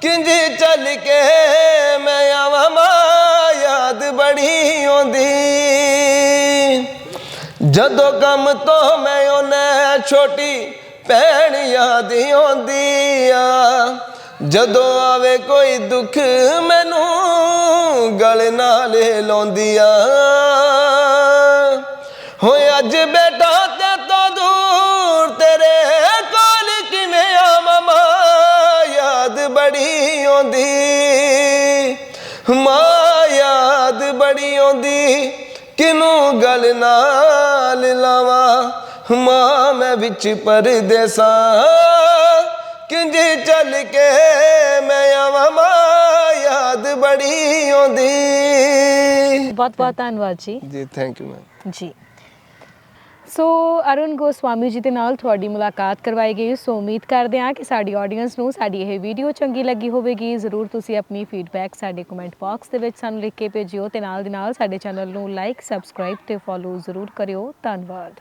ਕਿੰਜ ਚੱਲ ਕੇ ਮੈਂ ਆਵਾਂ? ਮਾਂ ਯਾਦ ਬੜੀ ਆਉਂਦੀ। ਜਦੋਂ ਕੰਮ ਤੋਂ ਮੈਂ ਉਹਨੇ ਛੋਟੀ ਭੈਣ ਯਾਦ ਆਉਂਦੀ ਆ ਜਦੋਂ ਆਵੇ ਕੋਈ ਦੁੱਖ ਮੈਨੂੰ ਗਲ ਨਾਲ ਲਾਉਂਦੀ ਆ ਹੋਏ ਅੱਜ ਬੇਟਾ ਤੇ ਤੋਂ ਦੂਰ ਤੇਰੇ ਕੋਲ ਕਿਵੇਂ ਆਵਾਂ ਮਾਂ ਯਾਦ ਬੜੀ ਆਉਂਦੀ। ਮਾਂ ਯਾਦ ਬੜੀ ਆਉਂਦੀ। ਕਿਨੂੰ ਗੱਲ ਨਾਲ ਲਾਵਾਂ? ਮਾਂ ਮੈਂ ਵਿੱਚ ਪਰਦੇਸਾਂ। ਕਿੰਜ ਚੱਲ ਕੇ ਮੈਂ ਆਵਾਂ? ਮਾਂ ਯਾਦ ਬੜੀ ਆਉਂਦੀ। ਬਹੁਤ ਬਹੁਤ ਧੰਨਵਾਦ ਜੀ। ਜੀ ਥੈਂਕ ਯੂ ਮੈਮ ਜੀ। ਸੋ ਅਰੁਣ ਗੋਸਵਾਮੀ ਜੀ ਦੇ ਨਾਲ ਤੁਹਾਡੀ ਮੁਲਾਕਾਤ ਕਰਵਾਈ ਗਈ। ਸੋ ਉਮੀਦ ਕਰਦੇ ਹਾਂ ਕਿ ਸਾਡੀ ਆਡੀਅנס ਨੂੰ ਸਾਡੀ ਇਹ ਵੀਡੀਓ ਚੰਗੀ ਲੱਗੀ ਹੋਵੇਗੀ। ਜ਼ਰੂਰ ਤੁਸੀਂ ਆਪਣੀ ਫੀਡਬੈਕ ਸਾਡੇ ਕਮੈਂਟ ਬਾਕਸ ਦੇ ਵਿੱਚ ਸਾਨੂੰ ਲਿਖ ਕੇ ਭੇਜਿਓ ਤੇ ਨਾਲ ਦੀ ਨਾਲ ਸਾਡੇ ਚੈਨਲ ਨੂੰ ਲਾਈਕ ਸਬਸਕ੍ਰਾਈਬ ਤੇ ਫੋਲੋ ਜ਼ਰੂਰ ਕਰਿਓ। ਧੰਨਵਾਦ।